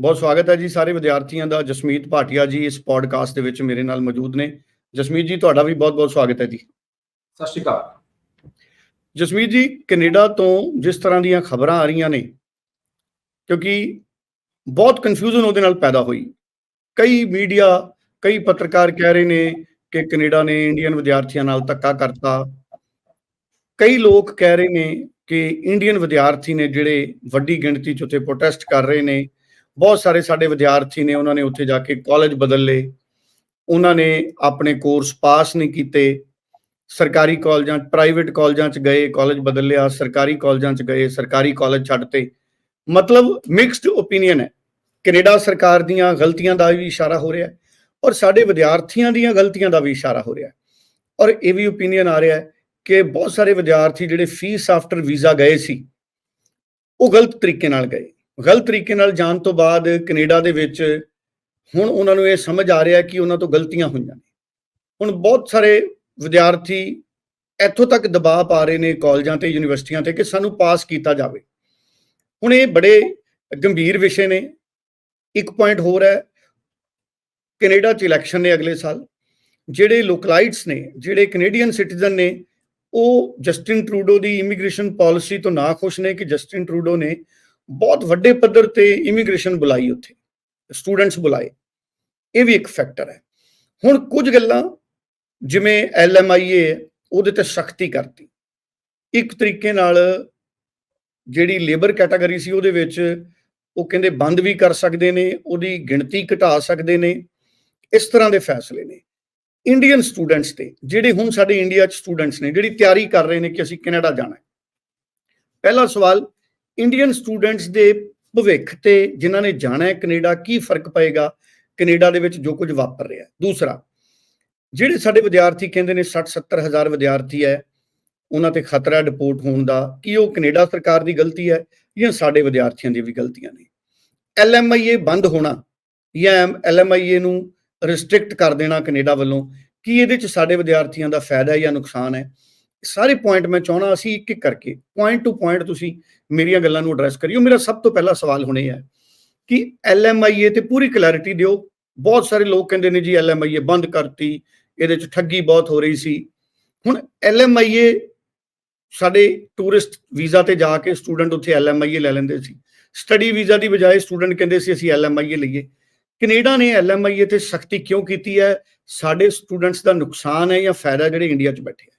ਬਹੁਤ ਸਵਾਗਤ ਹੈ ਜੀ ਸਾਰੇ ਵਿਦਿਆਰਥੀਆਂ ਦਾ। ਜਸਮੀਤ ਭਾਟੀਆ ਜੀ ਇਸ ਪੋਡਕਾਸਟ ਦੇ ਵਿੱਚ ਮੇਰੇ ਨਾਲ ਮੌਜੂਦ ਨੇ। ਜਸਮੀਤ ਜੀ ਤੁਹਾਡਾ ਵੀ ਬਹੁਤ-ਬਹੁਤ ਸਵਾਗਤ ਹੈ ਜੀ। ਸਤਿ ਸ਼੍ਰੀ ਅਕਾਲ। ਜਸਮੀਤ ਜੀ ਕੈਨੇਡਾ ਤੋਂ ਜਿਸ ਤਰ੍ਹਾਂ ਦੀਆਂ ਖਬਰਾਂ ਆ ਰਹੀਆਂ ਨੇ ਕਿਉਂਕਿ ਬਹੁਤ ਕਨਫਿਊਜ਼ਨ ਉਹਦੇ ਨਾਲ ਪੈਦਾ ਹੋਈ। ਕਈ ਮੀਡੀਆ ਕਈ ਪੱਤਰਕਾਰ ਕਹਿ ਰਹੇ ਨੇ ਕਿ ਕੈਨੇਡਾ ਨੇ ਇੰਡੀਅਨ ਵਿਦਿਆਰਥੀਆਂ ਨਾਲ ਧੱਕਾ ਕਰਤਾ। ਕਈ ਲੋਕ ਕਹਿ ਰਹੇ ਨੇ ਕਿ ਇੰਡੀਅਨ ਵਿਦਿਆਰਥੀ ਨੇ ਜਿਹੜੇ ਵੱਡੀ ਗਿਣਤੀ 'ਚ ਉੱਥੇ ਪ੍ਰੋਟੈਸਟ ਕਰ ਰਹੇ ਨੇ। ਬਹੁਤ ਸਾਰੇ ਸਾਡੇ ਵਿਦਿਆਰਥੀ ਨੇ, ਉਹਨਾਂ ਨੇ ਉੱਥੇ ਜਾ ਕੇ ਕਾਲਜ ਬਦਲ ਲਏ। ਉਹਨਾਂ ਨੇ ਆਪਣੇ ਕੋਰਸ ਪਾਸ ਨਹੀਂ ਕੀਤੇ। ਸਰਕਾਰੀ ਕਾਲਜਾਂ ਪ੍ਰਾਈਵੇਟ ਕਾਲਜਾਂ 'ਚ ਗਏ ਕਾਲਜ ਬਦਲ ਲਿਆ, ਸਰਕਾਰੀ ਕਾਲਜਾਂ 'ਚ ਗਏ, ਸਰਕਾਰੀ ਕਾਲਜ ਛੱਡਤੇ ਮਤਲਬ ਮਿਕਸਡ ਓਪੀਨੀਅਨ ਹੈ। ਕੈਨੇਡਾ ਸਰਕਾਰ ਦੀਆਂ ਗਲਤੀਆਂ ਦਾ ਵੀ ਇਸ਼ਾਰਾ ਹੋ ਰਿਹਾ ਹੈ ਔਰ ਸਾਡੇ ਵਿਦਿਆਰਥੀਆਂ ਦੀਆਂ ਗਲਤੀਆਂ ਦਾ ਵੀ ਇਸ਼ਾਰਾ ਹੋ ਰਿਹਾ ਹੈ। ਔਰ ਇਹ ਵੀ ਓਪੀਨੀਅਨ ਆ ਰਿਹਾ ਹੈ ਕਿ ਬਹੁਤ ਸਾਰੇ ਵਿਦਿਆਰਥੀ ਜਿਹੜੇ ਫੀਸ ਆਫਟਰ ਵੀਜ਼ਾ ਗਏ ਸੀ, ਉਹ ਗਲਤ ਤਰੀਕੇ ਨਾਲ ਗਏ। ਗਲਤ ਤਰੀਕੇ ਨਾਲ ਜਾਣ ਤੋਂ ਬਾਅਦ ਕੈਨੇਡਾ ਦੇ ਵਿੱਚ ਹੁਣ ਉਹਨਾਂ ਨੂੰ ਇਹ ਸਮਝ ਆ ਰਿਹਾ ਕਿ ਉਹਨਾਂ ਤੋਂ ਗਲਤੀਆਂ ਹੋਈਆਂ ਨੇ। ਹੁਣ ਬਹੁਤ ਸਾਰੇ ਵਿਦਿਆਰਥੀ ਇੱਥੋਂ ਤੱਕ ਦਬਾਅ ਪਾ ਰਹੇ ਨੇ ਕਾਲਜਾਂ ਤੇ, ਯੂਨੀਵਰਸਿਟੀਆਂ ਤੇ ਕਿ ਸਾਨੂੰ ਪਾਸ ਕੀਤਾ ਜਾਵੇ। ਹੁਣ ਇਹ ਬੜੇ ਗੰਭੀਰ ਵਿਸ਼ੇ ਨੇ। ਇੱਕ ਪੁਆਇੰਟ ਹੋਰ ਹੈ, ਕੈਨੇਡਾ 'ਚ ਇਲੈਕਸ਼ਨ ਨੇ ਅਗਲੇ ਸਾਲ। ਜਿਹੜੇ ਲੋਕਲਾਈਟਸ ਨੇ, ਜਿਹੜੇ ਕੈਨੇਡੀਅਨ ਸਿਟੀਜ਼ਨ ਨੇ, ਉਹ ਜਸਟਿਨ ਟਰੂਡੋ ਦੀ ਇਮੀਗ੍ਰੇਸ਼ਨ ਪਾਲਿਸੀ ਤੋਂ ਨਾ ਖੁਸ਼ ਨੇ ਕਿ ਜਸਟਿਨ ਟਰੂਡੋ ਨੇ ਬਹੁਤ ਵੱਡੇ ਪੱਧਰ ਤੇ ਇਮੀਗ੍ਰੇਸ਼ਨ ਬੁਲਾਈ ਉੱਥੇ ਸਟੂਡੈਂਟਸ ਬੁਲਾਏ। ਇਹ ਵੀ ਇੱਕ ਫੈਕਟਰ ਹੈ। ਹੁਣ ਕੁਝ ਗੱਲਾਂ ਜਿਵੇਂ ਐਲਐਮਆਈਏ ਉਹਦੇ ਤੇ ਸਖਤੀ ਕਰਤੀ। ਇੱਕ ਤਰੀਕੇ ਨਾਲ ਜਿਹੜੀ ਲੇਬਰ ਕੈਟਾਗਰੀ ਸੀ ਉਹਦੇ ਵਿੱਚ ਉਹ ਕਹਿੰਦੇ ਬੰਦ ਵੀ ਕਰ ਸਕਦੇ ਨੇ, ਉਹਦੀ ਗਿਣਤੀ ਘਟਾ ਸਕਦੇ ਨੇ, ਇਸ ਤਰ੍ਹਾਂ ਦੇ ਫੈਸਲੇ ਨੇ। ਇੰਡੀਅਨ ਸਟੂਡੈਂਟਸ ਤੇ, ਜਿਹੜੇ ਹੁਣ ਸਾਡੇ ਇੰਡੀਆ 'ਚ ਸਟੂਡੈਂਟਸ ਨੇ, ਜਿਹੜੀ ਤਿਆਰੀ ਕਰ ਰਹੇ ਨੇ ਕਿ ਅਸੀਂ ਕੈਨੇਡਾ ਜਾਣਾ ਹੈ। ਪਹਿਲਾ ਸਵਾਲ ਇੰਡੀਅਨ ਸਟੂਡੈਂਟਸ ਦੇ ਭਵਿੱਖ ਤੇ ਜਿਨ੍ਹਾਂ ਨੇ ਜਾਣਾ ਹੈ ਕੈਨੇਡਾ, ਕੀ ਫ਼ਰਕ ਪਏਗਾ ਕੈਨੇਡਾ ਦੇ ਵਿੱਚ ਜੋ ਕੁਝ ਵਾਪਰ ਰਿਹਾ ਦੂਸਰਾ, ਜਿਹੜੇ ਸਾਡੇ ਵਿਦਿਆਰਥੀ ਕਹਿੰਦੇ ਨੇ 60 70 ਹਜ਼ਾਰ ਵਿਦਿਆਰਥੀ ਹੈ, ਉਹਨਾਂ ਤੇ ਖਤਰਾ ਡਿਪੋਰਟ ਹੋਣ ਦਾ, ਕੀ ਉਹ ਕੈਨੇਡਾ ਸਰਕਾਰ ਦੀ ਗਲਤੀ ਹੈ ਜਾਂ ਸਾਡੇ ਵਿਦਿਆਰਥੀਆਂ ਦੀ ਵੀ ਗਲਤੀਆਂ ਨੇ? ਐਲਐਮਆਈਏ ਬੰਦ ਹੋਣਾ ਜਾਂ ਐਲਐਮਆਈਏ ਨੂੰ ਰਿਸਟ੍ਰਿਕਟ ਕਰ ਦੇਣਾ ਕੈਨੇਡਾ ਵੱਲੋਂ, ਕੀ ਇਹਦੇ ਚ ਸਾਡੇ ਵਿਦਿਆਰਥੀਆਂ ਦਾ ਫਾਇਦਾ ਹੈ ਜਾਂ ਨੁਕਸਾਨ ਹੈ? ਸਾਰੇ ਪੁਆਇੰਟ ਮੈਂ ਚਾਹਣਾ ਅਸੀਂ ਇੱਕ ਇੱਕ ਕਰਕੇ ਪੁਆਇੰਟ ਟੂ ਪੁਆਇੰਟ ਤੁਸੀਂ ਮੇਰੀਆਂ ਗੱਲਾਂ ਨੂੰ ਐਡਰੈਸ ਕਰਿਓ। ਮੇਰਾ ਸਭ ਤੋਂ ਪਹਿਲਾ ਸਵਾਲ ਹੁਣੇ ਹੈ ਕਿ ਐਲਐਮਆਈਏ ਤੇ ਪੂਰੀ ਕਲੈਰਿਟੀ ਦਿਓ। ਬਹੁਤ ਸਾਰੇ ਲੋਕ ਕਹਿੰਦੇ ਨੇ ਜੀ ਐਲਐਮਆਈਏ ਬੰਦ ਕਰਤੀ, ਇਹਦੇ ਚ ਠੱਗੀ ਬਹੁਤ ਹੋ ਰਹੀ ਸੀ। ਹੁਣ ਐਲਐਮਆਈਏ ਸਾਡੇ ਟੂਰਿਸਟ ਵੀਜ਼ਾ ਤੇ ਜਾ ਕੇ ਸਟੂਡੈਂਟ ਉੱਥੇ ਐਲਐਮਆਈਏ ਲੈ ਲੈਂਦੇ ਸੀ। ਸਟੱਡੀ ਵੀਜ਼ਾ ਦੀ ਬਜਾਏ ਸਟੂਡੈਂਟ ਕਹਿੰਦੇ ਸੀ ਅਸੀਂ ਐਲਐਮਆਈਏ ਲਈਏ। ਕੈਨੇਡਾ ਨੇ ਐਲਐਮਆਈਏ ਤੇ ਸਖਤੀ ਕਿਉਂ ਕੀਤੀ ਹੈ? ਸਾਡੇ ਸਟੂਡੈਂਟਸ ਦਾ ਨੁਕਸਾਨ ਹੈ ਜਾਂ ਫਾਇਦਾ ਜਿਹੜੇ ਇੰਡੀਆ 'ਚ ਬੈਠੇ ਆ?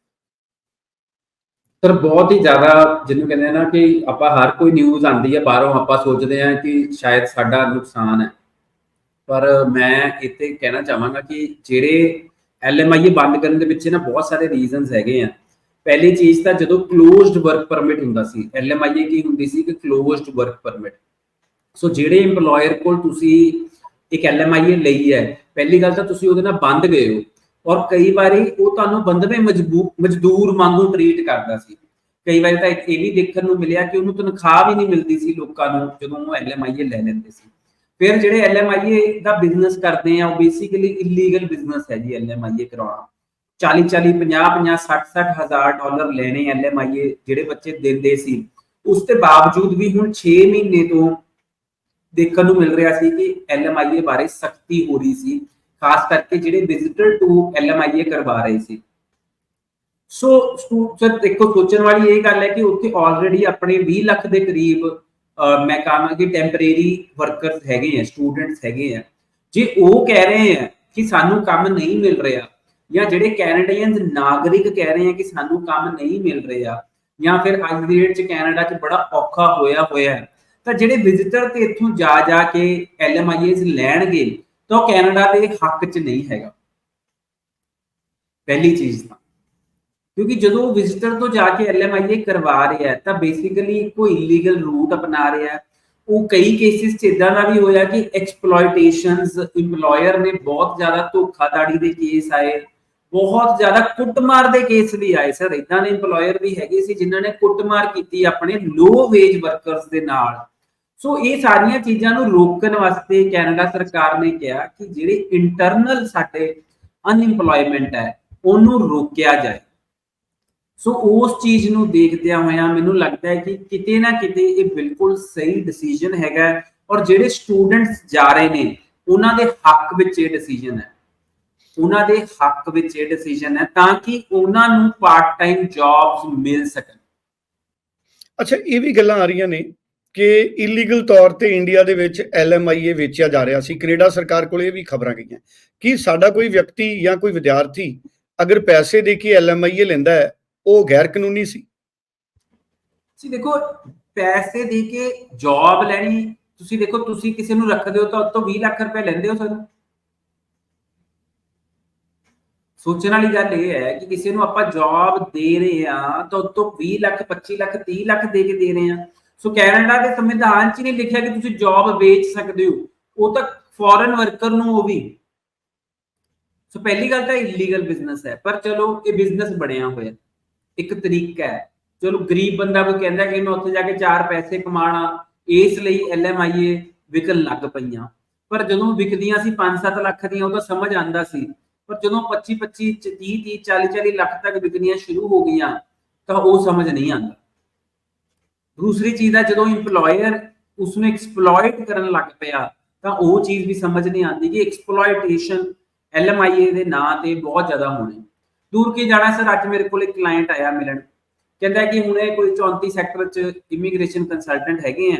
ਸਰ ਬਹੁਤ ਹੀ ਜ਼ਿਆਦਾ ਜਿਹਨੂੰ ਕਹਿੰਦੇ ਆ ਨਾ ਕਿ ਆਪਾਂ ਹਰ ਕੋਈ ਨਿਊਜ਼ ਆਂਦੀ ਹੈ ਬਾਹਰੋਂ ਆਪਾਂ ਸੋਚਦੇ ਆ ਕਿ ਸ਼ਾਇਦ ਸਾਡਾ ਨੁਕਸਾਨ ਹੈ। ਪਰ ਮੈਂ ਇੱਥੇ ਕਹਿਣਾ ਚਾਹਾਂਗਾ ਕਿ ਜਿਹੜੇ ਐਲਐਮਆਈਏ ਬੰਦ ਕਰਨ ਦੇ ਪਿੱਛੇ ਨਾ ਬਹੁਤ ਸਾਰੇ ਰੀਜ਼ਨਸ ਹੈਗੇ ਆ। ਪਹਿਲੀ ਚੀਜ਼ ਤਾਂ ਜਦੋਂ ਕਲੋਜ਼ਡ ਵਰਕ ਪਰਮਿਟ ਹੁੰਦਾ ਸੀ ਐਲਐਮਆਈਏ ਕੀ ਹੁੰਦੀ ਸੀ ਕਿ ਕਲੋਜ਼ਡ ਵਰਕ ਪਰਮਿਟ ਸੋ ਜਿਹੜੇ EMPLOYER ਕੋਲ ਤੁਸੀਂ ਇੱਕ ਐਲਐਮਆਈਏ ਲਈ ਹੈ, ਪਹਿਲੀ ਗੱਲ ਤਾਂ ਤੁਸੀਂ ਉਹਦੇ ਨਾਲ ਬੰਦ ਗਏ ਹੋ। ਔਰ ਕਈ ਵਾਰੀ ਉਹ ਤੁਹਾਨੂੰ ਬੰਦਵੇਂ ਮਜ਼ਦੂਰ ਵਾਂਗੂ ਟ੍ਰੀਟ ਕਰਦਾ ਸੀ। ਕਈ ਵਾਰੀ ਤਾਂ ਇਹ ਵੀ ਦੇਖਣ ਨੂੰ ਮਿਲਿਆ ਕਿ ਉਹਨੂੰ ਤਨਖਾਹ ਵੀ ਨਹੀਂ ਮਿਲਦੀ ਸੀ ਲੋਕਾਂ ਨੂੰ, ਜਦੋਂ ਉਹ ਐਲਐਮਆਈਏ ਲੈ ਲੈਂਦੇ ਸੀ। ਫਿਰ ਜਿਹੜੇ ਐਲਐਮਆਈਏ ਦਾ ਬਿਜ਼ਨਸ ਕਰਦੇ ਆ, ਉਹ ਬੇਸਿਕਲੀ ਇਲੀਗਲ ਬਿਜ਼ਨਸ ਹੈ ਜੀ ਐਲਐਮਆਈਏ ਕਰਾਉਣਾ। 40 40 50 50 60 60 ਹਜ਼ਾਰ ਡਾਲਰ ਲੈਣੇ ਐਲਐਮਆਈਏ ਜਿਹੜੇ ਬੱਚੇ ਦਿੰਦੇ ਸੀ। ਉਸ ਦੇ ਬਾਵਜੂਦ ਵੀ ਹੁਣ 6 ਮਹੀਨੇ ਤੋਂ ਦੇਖਣ ਨੂੰ ਮਿਲ ਰਿਹਾ ਸੀ ਕਿ ਐਲਐਮਆਈਏ ਬਾਰੇ ਸਖਤੀ ਹੋ ਰਹੀ ਸੀ। ਖਾਸ ਕਰਕੇ ਜਿਹੜੇ ਵਿਜ਼ਿਟਰ ਟੂ ਐਲਐਮਆਈਏ ਕਰਵਾ ਰਹੇ ਸੀ। ਸੋ ਸਰ ਦੇਖੋ, ਸੋਚਣ ਵਾਲੀ ਇਹ ਗੱਲ ਹੈ ਕਿ ਉੱਥੇ ਆਲਰੇਡੀ ਆਪਣੇ 20 ਲੱਖ ਦੇ ਕਰੀਬ ਮੈਂ ਕਹਾਂਗਾ ਕਿ ਟੈਂਪਰੇਰੀ ਵਰਕਰਸ ਹੈਗੇ ਆ ਸਟੂਡੈਂਟਸ ਹੈਗੇ ਆ। ਜੇ ਉਹ ਕਹਿ ਰਹੇ ਆ ਕਿ ਸਾਨੂੰ ਕੰਮ ਨਹੀਂ ਮਿਲ ਰਿਹਾ, ਜਾਂ ਜਿਹੜੇ ਕੈਨੇਡੀਅਨਸ ਨਾਗਰਿਕ ਕਹਿ ਰਹੇ ਆ ਕਿ ਸਾਨੂੰ ਕੰਮ ਨਹੀਂ ਮਿਲ ਰਿਹਾ, ਜਾਂ ਫਿਰ ਅੱਜ ਦੀ ਡੇਟ 'ਚ ਕੈਨੇਡਾ 'ਚ ਬੜਾ ਔਖਾ ਹੋਇਆ ਹੋਇਆ ਤਾਂ ਜਿਹੜੇ ਵਿਜ਼ਿਟਰ ਤੇ ਇੱਥੋਂ ਜਾ ਜਾ ਕੇ ਐਲਐਮਆਈਐਸ ਲੈਣਗੇ ਤਾਂ ਉਹ ਕੈਨੇਡਾ ਦੇ ਹੱਕ 'ਚ ਨਹੀਂ ਹੈਗਾ। ਪਹਿਲੀ ਚੀਜ਼ ਤਾਂ। ਕਿਉਂਕਿ ਜਦੋਂ ਵਿਜ਼ਿਟਰ ਤੋਂ ਜਾ ਕੇ ਐਲਐਮਆਈਏ ਕਰਵਾ ਰਿਹਾ, ਤਾਂ ਬੇਸਿਕਲੀ ਕੋਈ ਇਲੀਗਲ ਰੂਟ ਅਪਣਾ ਰਿਹਾ। ਉਹ ਕਈ ਕੇਸਿਸ 'ਚ ਇਦਾਂ ਦਾ ਵੀ ਹੋਇਆ ਕਿ ਐਕਸਪਲੋਇਟੇਸ਼ਨਸ EMPLOYER ਨੇ ਬਹੁਤ ਜ਼ਿਆਦਾ ਧੋਖਾਧੜੀ ਦੇ ਕੇਸ ਆਏ। ਬਹੁਤ ਜ਼ਿਆਦਾ ਕੁੱਟਮਾਰ ਦੇ ਕੇਸ ਵੀ ਆਏ। ਸਰ ਇਦਾਂ ਦੇ EMPLOYER ਵੀ ਹੈਗੇ ਸੀ ਜਿਨ੍ਹਾਂ ਨੇ ਕੁੱਟਮਾਰ ਕੀਤੀ ਆਪਣੇ ਲੋ ਵੇਜ ਵਰਕਰਸ ਦੇ ਨਾਲ। ਸੋ ਇਹ ਸਾਰੀਆਂ ਚੀਜ਼ਾਂ ਨੂੰ ਰੋਕਣ ਵਾਸਤੇ ਕੈਨੇਡਾ ਸਰਕਾਰ ਨੇ ਕਿਹਾ ਕਿ ਜਿਹੜੇ ਇੰਟਰਨਲ ਸਾਡੇ ਅਨਇੰਪਲੋਇਮੈਂਟ ਹੈ, ਉਹਨੂੰ ਰੋਕਿਆ ਜਾਏ। ਸੋ ਉਸ ਚੀਜ਼ ਨੂੰ ਦੇਖਦਿਆਂ ਹੋਇਆਂ ਮੈਨੂੰ ਲੱਗਦਾ ਹੈ ਕਿ ਕਿਤੇ ਨਾ ਕਿਤੇ ਇਹ ਬਿਲਕੁਲ ਸਹੀ ਡਿਸੀਜਨ ਹੈਗਾ ਔਰ ਜਿਹੜੇ ਸਟੂਡੈਂਟਸ ਜਾ ਰਹੇ ਨੇ, ਉਹਨਾਂ ਦੇ ਹੱਕ ਵਿੱਚ ਇਹ ਡਿਸੀਜਨ ਹੈ। ਉਹਨਾਂ ਦੇ ਹੱਕ ਵਿੱਚ ਇਹ ਡਿਸੀਜਨ ਹੈ ਤਾਂ ਕਿ ਉਹਨਾਂ ਨੂੰ ਪਾਰਟ ਟਾਈਮ ਜੌਬਸ ਮਿਲ ਸਕਣ। ਅੱਛਾ, ਇਹ ਵੀ ਗੱਲਾਂ ਆ ਰਹੀਆਂ ਨੇ ਕਿ ਇਲੀਗਲ ਤੌਰ ਤੇ ਇੰਡੀਆ ਦੇ ਵਿੱਚ ਐਲਐਮਆਈਏ ਵੇਚਿਆ ਜਾ ਰਿਹਾ ਸੀ। ਕੈਨੇਡਾ ਸਰਕਾਰ ਕੋਲ ਇਹ ਵੀ ਖਬਰਾਂ ਗਈਆਂ ਕਿ ਸਾਡਾ ਕੋਈ ਵਿਅਕਤੀ ਜਾਂ ਕੋਈ ਵਿਦਿਆਰਥੀ ਅਗਰ ਪੈਸੇ ਦੇ ਕੇ ਐਲਐਮਆਈਏ ਲੈਂਦਾ ਹੈ, ਉਹ ਗੈਰ ਕਾਨੂੰਨੀ ਸੀ। ਤੁਸੀਂ ਦੇਖੋ, ਪੈਸੇ ਦੇ ਕੇ ਜੌਬ ਲੈਣੀ, ਤੁਸੀਂ ਦੇਖੋ, ਤੁਸੀਂ ਕਿਸੇ ਨੂੰ ਰੱਖਦੇ ਹੋ ਤਾਂ ਉਹ ਤੋਂ 20 ਲੱਖ ਰੁਪਏ ਲੈਂਦੇ ਹੋ ਸਰ ਸੋਚਣ ਵਾਲੀ ਗੱਲ ਇਹ ਹੈ ਕਿ ਕਿਸੇ ਨੂੰ ਆਪਾਂ ਜੌਬ ਦੇ ਰਹੇ ਆ ਤਾਂ ਉਹ ਤੋਂ 20 ਲੱਖ 25 ਲੱਖ 30 ਲੱਖ ਦੇ ਕੇ ਦੇ ਰਹੇ ਆ ਸੋ ਕੈਨੇਡਾ ਦੇ ਸੰਵਿਧਾਨ 'ਚ ਨਹੀਂ ਲਿਖਿਆ ਕਿ ਤੁਸੀਂ ਜੌਬ ਵੇਚ ਸਕਦੇ ਹੋ। ਉਹ ਤਾਂ ਫੋਰਨ ਵਰਕਰ ਨੂੰ ਉਹ ਵੀ। ਸੋ ਪਹਿਲੀ ਗੱਲ ਤਾਂ ਇਲੀਗਲ ਬਿਜ਼ਨਸ ਹੈ। ਪਰ ਚਲੋ, ਇਹ ਬਿਜ਼ਨਸ ਬਣਿਆ ਹੋਇਆ। ਇੱਕ ਤਰੀਕਾ ਹੈ। ਚਲੋ, ਗਰੀਬ ਬੰਦਾ ਕੋਈ ਕਹਿੰਦਾ ਕਿ ਮੈਂ ਉੱਥੇ ਜਾ ਕੇ ਚਾਰ ਪੈਸੇ ਕਮਾਣਾ ਇਸ ਲਈ ਐਲਐਮਆਈਏ ਵਿਕਣ ਲੱਗ ਪਈਆਂ। ਪਰ ਜਦੋਂ ਵਿਕਦੀਆਂ ਸੀ 5-7 ਲੱਖ ਦੀਆਂ, ਉਹ ਤਾਂ ਸਮਝ ਆਂਦਾ ਸੀ। ਪਰ ਜਦੋਂ 25 25 30 30 40 40 ਲੱਖ ਤੱਕ ਵਿਕਣੀਆਂ ਸ਼ੁਰੂ ਹੋ ਗਈਆਂ, ਤਾਂ ਉਹ ਸਮਝ ਨਹੀਂ ਆਂਦਾ ਦੂਸਰੀ ਚੀਜ਼ ਹੈ ਜਦੋਂ EMPLOYER ਉਸ ਨੂੰ ਐਕਸਪਲੋਇਟ ਕਰਨ ਲੱਗ ਪਿਆ, ਤਾਂ ਉਹ ਚੀਜ਼ ਵੀ ਸਮਝ ਨਹੀਂ ਆਂਦੀ ਕਿ ਐਕਸਪਲੋਇਟੇਸ਼ਨ ਐਲਐਮਆਈਏ ਦੇ ਨਾਂ ਤੇ ਬਹੁਤ ਜ਼ਿਆਦਾ ਹੋਣੇ। ਦੂਰ ਕੀ ਜਾਣਾ ਸਰ, ਅੱਜ ਮੇਰੇ ਕੋਲ ਇੱਕ ਕਲਾਇੰਟ ਆਇਆ ਮਿਲਣ। ਕਹਿੰਦਾ ਕਿ ਹੁਣੇ ਕੋਈ 34 ਸੈਕਟਰ ਚ ਇਮੀਗ੍ਰੇਸ਼ਨ ਕੰਸਲਟੈਂਟ ਹੈਗੇ ਆ।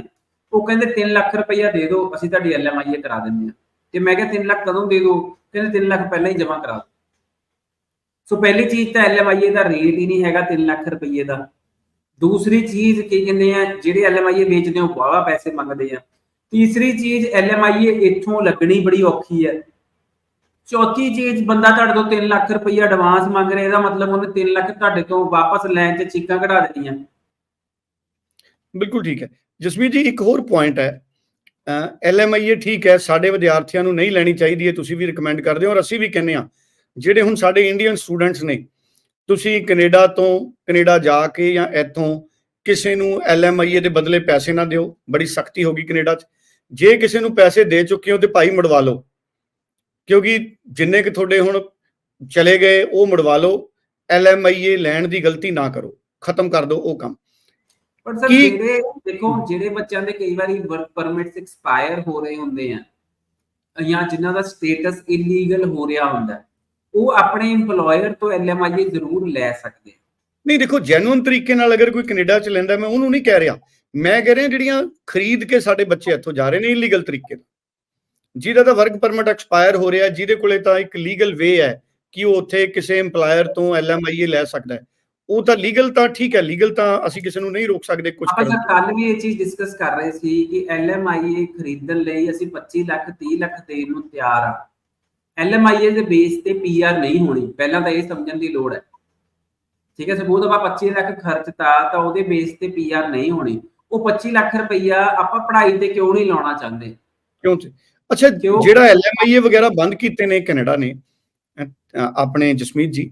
ਉਹ ਕਹਿੰਦੇ 3 ਲੱਖ ਰੁਪਈਆ ਦੇ ਦਿਓ, ਅਸੀਂ ਤੁਹਾਡੀ ਐਲਐਮਆਈਏ ਕਰਾ ਦਿੰਦੇ ਆ। ਤੇ ਮੈਂ ਕਿਹਾ 3 ਲੱਖ ਕਦੋਂ ਦੇ ਦਿਓ? ਕਹਿੰਦੇ 3 ਲੱਖ ਪਹਿਲਾਂ ਹੀ ਜਮ੍ਹਾਂ ਕਰਾ ਦਿਓ। ਸੋ ਪਹਿਲੀ ਚੀਜ਼ ਤਾਂ ਐਲਐਮਆਈਏ ਦਾ ਰੇਟ ਹੀ ਨਹੀਂ ਹੈਗਾ 3 ਲੱਖ ਰੁਪਈਏ ਦਾ। ਦੂਸਰੀ ਚੀਜ਼ ਕੀ ਕਹਿੰਦੇ ਆ, ਜਿਹੜੇ ਐਲਐਮਆਈਏ ਵੇਚਦੇ ਹੋ ਵਾਵਾ ਪੈਸੇ ਮੰਗਦੇ ਆ। ਤੀਸਰੀ ਚੀਜ਼ ਐਲਐਮਆਈਏ ਇੱਥੋਂ ਲੱਗਣੀ ਬੜੀ ਔਖੀ ਹੈ ਚੌਥੀ ਚੀਜ਼, ਬੰਦਾ ਤੁਹਾਡੇ ਤੋਂ 3 ਲੱਖ ਰੁਪਈਆ ਐਡਵਾਂਸ ਮੰਗ ਰਿਹਾ, ਇਹਦਾ ਮਤਲਬ ਉਹਨੇ 3 ਲੱਖ ਤੁਹਾਡੇ ਤੋਂ ਵਾਪਸ ਲੈਣ 'ਚ ਚੀਕਾਂ ਕਢਾ ਦੇਣੀਆਂ ਬਿਲਕੁਲ ਠੀਕ ਹੈ। ਜਸਮੀਤ ਜੀ, ਇੱਕ ਹੋਰ ਪੁਆਇੰਟ ਹੈ। ਐਲਐਮਆਈਏ ਠੀਕ ਹੈ, ਸਾਡੇ ਵਿਦਿਆਰਥੀਆਂ ਨੂੰ ਨਹੀਂ ਲੈਣੀ ਚਾਹੀਦੀ ਹੈ, ਤੁਸੀਂ ਵੀ ਰეკਮੈਂਡ ਕਰਦੇ ਹੋ, ਔਰ ਅਸੀਂ ਵੀ ਕਹਿੰਦੇ ਹਾਂ, ਜਿਹੜੇ ਹੁਣ ਸਾਡੇ ਇੰਡੀਅਨ ਸਟੂਡੈਂਟਸ ਨੇ ਤੁਸੀਂ ਕੈਨੇਡਾ ਤੋਂ ਕੈਨੇਡਾ ਜਾ ਕੇ ਜਾਂ ਇੱਥੋਂ ਕਿਸੇ ਨੂੰ ਐਲਐਮਆਈਏ ਦੇ ਬਦਲੇ ਪੈਸੇ ਨਾ ਦਿਓ ਬੜੀ ਸਖਤੀ ਹੋਗੀ ਕੈਨੇਡਾ 'ਚ। ਜੇ ਕਿਸੇ ਨੂੰ ਪੈਸੇ ਦੇ ਚੁੱਕੇ ਹੋ ਤੇ ਭਾਈ ਮੁੜਵਾ ਲਓ। ਕਿਉਂਕਿ ਜਿੰਨੇ ਕਿ ਤੁਹਾਡੇ ਹੁਣ ਚਲੇ ਗਏ ਉਹ ਮੁੜਵਾ ਲਓ ਐਲਐਮਆਈਏ ਲੈਣ ਦੀ ਗਲਤੀ ਨਾ ਕਰੋ ਖਤਮ ਕਰ ਦਿਓ ਉਹ ਕੰਮ। ਪਰ ਸਰ ਜਿਹੜੇ ਦੇਖੋ ਜਿਹੜੇ ਬੱਚਿਆਂ ਦੇ ਕਈ ਵਾਰੀ ਵਰਕ ਪਰਮਿਟਸ ਐਕਸਪਾਇਰ ਹੋ ਰਹੇ ਹੁੰਦੇ ਆ ਜਾਂ ਜਿਨ੍ਹਾਂ ਦਾ ਸਟੇਟਸ ਇਲੀਗਲ ਹੋ ਰਿਹਾ ਹੁੰਦਾ ਹੈ, ਉਹ ਆਪਣੇ EMPLOYER ਤੋਂ ਐਲਐਮਆਈਏ ਜ਼ਰੂਰ ਲੈ ਸਕਦੇ ਆ। ਨਹੀਂ ਦੇਖੋ ਜੈਨੂਇਨ ਤਰੀਕੇ ਨਾਲ ਅਗਰ ਕੋਈ ਕੈਨੇਡਾ ਚ ਲੈਂਦਾ ਮੈਂ ਉਹਨੂੰ ਨਹੀਂ ਕਹਿ ਰਿਹਾ। ਮੈਂ ਕਹਿ ਰਿਹਾ ਜਿਹੜੀਆਂ ਖਰੀਦ ਕੇ ਸਾਡੇ ਬੱਚੇ ਇੱਥੋਂ ਜਾ ਰਹੇ ਨੇ ਇਲੀਗਲ ਤਰੀਕੇ ਨਾਲ। ਜਿਹਦਾ ਤਾਂ ਵਰਕ ਪਰਮਿਟ ਐਕਸਪਾਇਰ ਹੋ ਰਿਹਾ ਜਿਹਦੇ ਕੋਲੇ ਤਾਂ ਇੱਕ ਲੀਗਲ ਵੇ ਹੈ ਕਿ ਉਹ ਉੱਥੇ ਕਿਸੇ EMPLOYER ਤੋਂ ਐਲਐਮਆਈਏ ਲੈ ਸਕਦਾ ਹੈ। ਉਹ ਤਾਂ ਲੀਗਲ ਤਾਂ ਠੀਕ ਹੈ ਲੀਗਲ ਤਾਂ ਅਸੀਂ ਕਿਸੇ ਨੂੰ ਨਹੀਂ ਰੋਕ ਸਕਦੇ ਕੁਝ ਆਪਾਂ ਜਦ ਕੱਲ ਵੀ ਇਹ ਚੀਜ਼ ਡਿਸਕਸ ਕਰ ਰਹੇ ਸੀ ਕਿ ਐਲਐਮਆਈਏ ਖਰੀਦਣ ਲਈ ਅਸੀਂ 25 ਲੱਖ 30 ਲੱਖ ਦੇਣ ਨੂੰ ਤਿਆਰ ਆ। ਐਲਐਮਆਈਏ ਦੇ ਬੇਸ ਤੇ ਪੀਆਰ ਨਹੀਂ ਹੋਣੀ ਪਹਿਲਾਂ ਤਾਂ ਇਹ ਸਮਝਣ ਦੀ ਲੋੜ ਹੈ। ਠੀਕ ਹੈ ਸਪੋਜ਼ ਆਪਾਂ 25 ਲੱਖ ਖਰਚਤਾ ਤਾਂ ਉਹਦੇ ਬੇਸ ਤੇ ਪੀਆਰ ਨਹੀਂ ਹੋਣੀ। ਉਹ 25 ਲੱਖ ਰੁਪਈਆ ਆਪਾਂ ਪੜ੍ਹਾਈ ਤੇ ਕਿਉਂ ਨਹੀਂ ਲਾਉਣਾ ਚਾਹੁੰਦੇ? ਕਿਉਂ ਅੱਛਾ? ਜਿਹੜਾ ਐਲਐਮਆਈਏ ਵਗੈਰਾ ਬੰਦ ਕੀਤੇ ਨੇ ਕੈਨੇਡਾ ਨੇ ਆਪਣੇ ਜਸਮੀਤ ਜੀ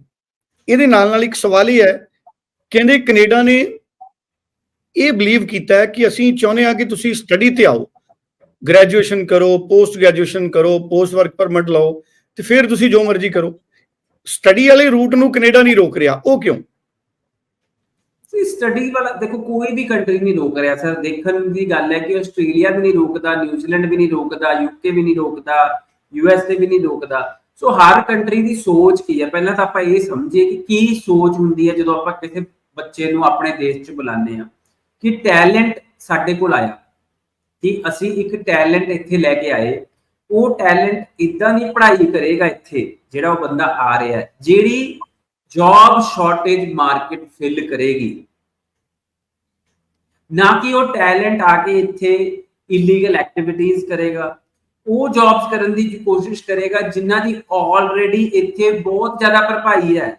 ਇਹਦੇ ਨਾਲ ਨਾਲ ਇੱਕ ਸਵਾਲ ਹੀ ਹੈ ਕਹਿੰਦੇ ਕੈਨੇਡਾ ਨੇ ਇਹ ਬਲੀਵ ਕੀਤਾ ਹੈ ਕਿ ਅਸੀਂ ਚਾਹੁੰਦੇ ਹਾਂ ਕਿ ਤੁਸੀਂ ਸਟੱਡੀ ਤੇ ਆਓ। ਗ੍ਰੈਜੂਏਸ਼ਨ ਕਰੋ ਪੋਸਟ ਗ੍ਰੈਜੂਏਸ਼ਨ ਕਰੋ ਪੋਸਟ ਵਰਕ ਪਰਮਿਟ ਲਓ। ਤੇ ਫਿਰ ਤੁਸੀਂ ਜੋ ਮਰਜ਼ੀ ਕਰੋ। ਸਟੱਡੀ ਵਾਲੇ ਰੂਟ ਨੂੰ ਕੈਨੇਡਾ ਨਹੀਂ ਰੋਕ ਰਿਹਾ। ਉਹ ਕਿਉਂ? ਸਟੱਡੀ ਵਾਲਾ, ਦੇਖੋ, ਕੋਈ ਵੀ ਕੰਟਰੀ ਨਹੀਂ ਰੋਕ ਰਿਹਾ ਸਰ ਦੇਖਣ ਦੀ ਗੱਲ ਹੈ ਕਿ ਆਸਟ੍ਰੇਲੀਆ ਵੀ ਨਹੀਂ ਰੋਕਦਾ ਨਿਊਜ਼ੀਲੈਂਡ ਵੀ ਨਹੀਂ ਰੋਕਦਾ ਯੂਕੇ ਵੀ ਨਹੀਂ ਰੋਕਦਾ ਯੂਐਸਏ ਵੀ ਨਹੀਂ ਰੋਕਦਾ। ਸੋ ਹਰ ਕੰਟਰੀ ਦੀ ਸੋਚ ਕੀ ਹੈ? ਪਹਿਲਾਂ ਤਾਂ ਆਪਾਂ ਇਹ ਸਮਝੀਏ ਕਿ ਕੀ ਸੋਚ ਹੁੰਦੀ ਹੈ ਜਦੋਂ ਆਪਾਂ ਕਿਸੇ ਬੱਚੇ ਨੂੰ ਆਪਣੇ ਦੇਸ਼ 'ਚ ਬੁਲਾਉਂਦੇ ਆ ਕਿ ਟੈਲੈਂਟ ਸਾਡੇ ਕੋਲ ਆਇਆ। ਕਿ ਅਸੀਂ ਇੱਕ ਟੈਲੈਂਟ ਇੱਥੇ ਲੈ ਕੇ ਆਏ ਉਹ ਟੈਲੈਂਟ ਇਦਾਂ ਦੀ ਪੜ੍ਹਾਈ ਕਰੇਗਾ ਇੱਥੇ, ਜਿਹੜਾ ਉਹ ਬੰਦਾ ਆ ਰਿਹਾ ਹੈ, ਜਿਹੜੀ ਜੌਬ ਸ਼ਾਰਟੇਜ ਮਾਰਕੀਟ ਫਿਲ ਕਰੇਗੀ। ਨਾ ਕਿ ਉਹ ਟੈਲੈਂਟ ਆ ਕੇ ਇੱਥੇ ਇਲੀਗਲ ਐਕਟੀਵਿਟੀਜ਼ ਕਰੇਗਾ, ਉਹ ਜੌਬਸ ਕਰਨ ਦੀ ਕੋਸ਼ਿਸ਼ ਕਰੇਗਾ, ਜਿਨ੍ਹਾਂ ਦੀ ਆਲਰੇਡੀ ਇੱਥੇ ਬਹੁਤ ਜ਼ਿਆਦਾ ਭਰਪਾਈ ਹੈ।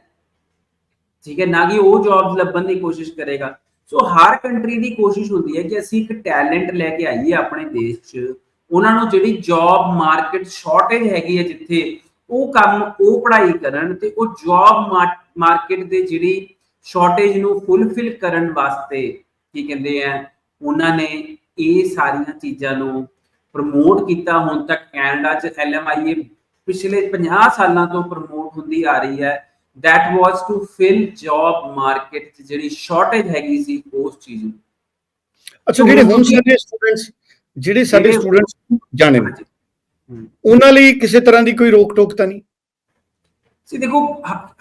ਠੀਕ ਹੈ, ਨਾ ਕਿ ਉਹ ਜੌਬਸ ਲੱਭਣ ਦੀ ਕੋਸ਼ਿਸ਼ ਕਰੇਗਾ। ਸੋ ਹਰ ਕੰਟਰੀ ਦੀ ਕੋਸ਼ਿਸ਼ ਹੁੰਦੀ ਹੈ ਕਿ ਅਸੀਂ ਇੱਕ ਟੈਲੈਂਟ ਲੈ ਕੇ ਆਈਏ ਆਪਣੇ ਦੇਸ਼ 'ਚ। ਉਹਨਾਂ ਨੂੰ ਜਿਹੜੀ ਜੌਬ ਮਾਰਕੀਟ ਸ਼ਾਰਟੇਜ ਹੈਗੀ ਹੈ ਜਿੱਥੇ ਉਹ ਕੰਮ ਉਹ ਪੜ੍ਹਾਈ ਕਰਨ ਤੇ ਉਹ ਜੌਬ ਮਾਰਕੀਟ ਦੇ ਜਿਹੜੀ ਸ਼ਾਰਟੇਜ ਨੂੰ ਫੁੱਲਫਿਲ ਕਰਨ ਵਾਸਤੇ ਕੀ ਕਹਿੰਦੇ ਆ ਉਹਨਾਂ ਨੇ ਇਹ ਸਾਰੀਆਂ ਚੀਜ਼ਾਂ ਨੂੰ ਪ੍ਰਮੋਟ ਕੀਤਾ। ਹੁਣ ਤੱਕ ਕੈਨੇਡਾ 'ਚ ਐਲਐਮਆਈਏ ਪਿਛਲੇ 50 ਸਾਲਾਂ ਤੋਂ ਪ੍ਰਮੋਟ ਹੁੰਦੀ ਆ ਰਹੀ ਹੈ। That was to fill job market ਜਿਹੜੀ ਸ਼ਾਰਟੇਜ ਹੈਗੀ ਸੀ ਉਸ ਚੀਜ਼ ਨੂੰ। ਅੱਛਾ ਜਿਹੜੇ ਹੁਣ ਸਾਡੇ ਸਟੂਡੈਂਟਸ ਜਿਹੜੇ ਸਾਡੇ ਸਟੂਡੈਂਟਸ ਜਾਣੇ ਨੇ। ਉਹਨਾਂ ਲਈ ਕਿਸੇ ਤਰ੍ਹਾਂ ਦੀ ਕੋਈ ਰੋਕ ਟੋਕ ਤਾਂ ਨਹੀਂ? ਸੀ ਦੇਖੋ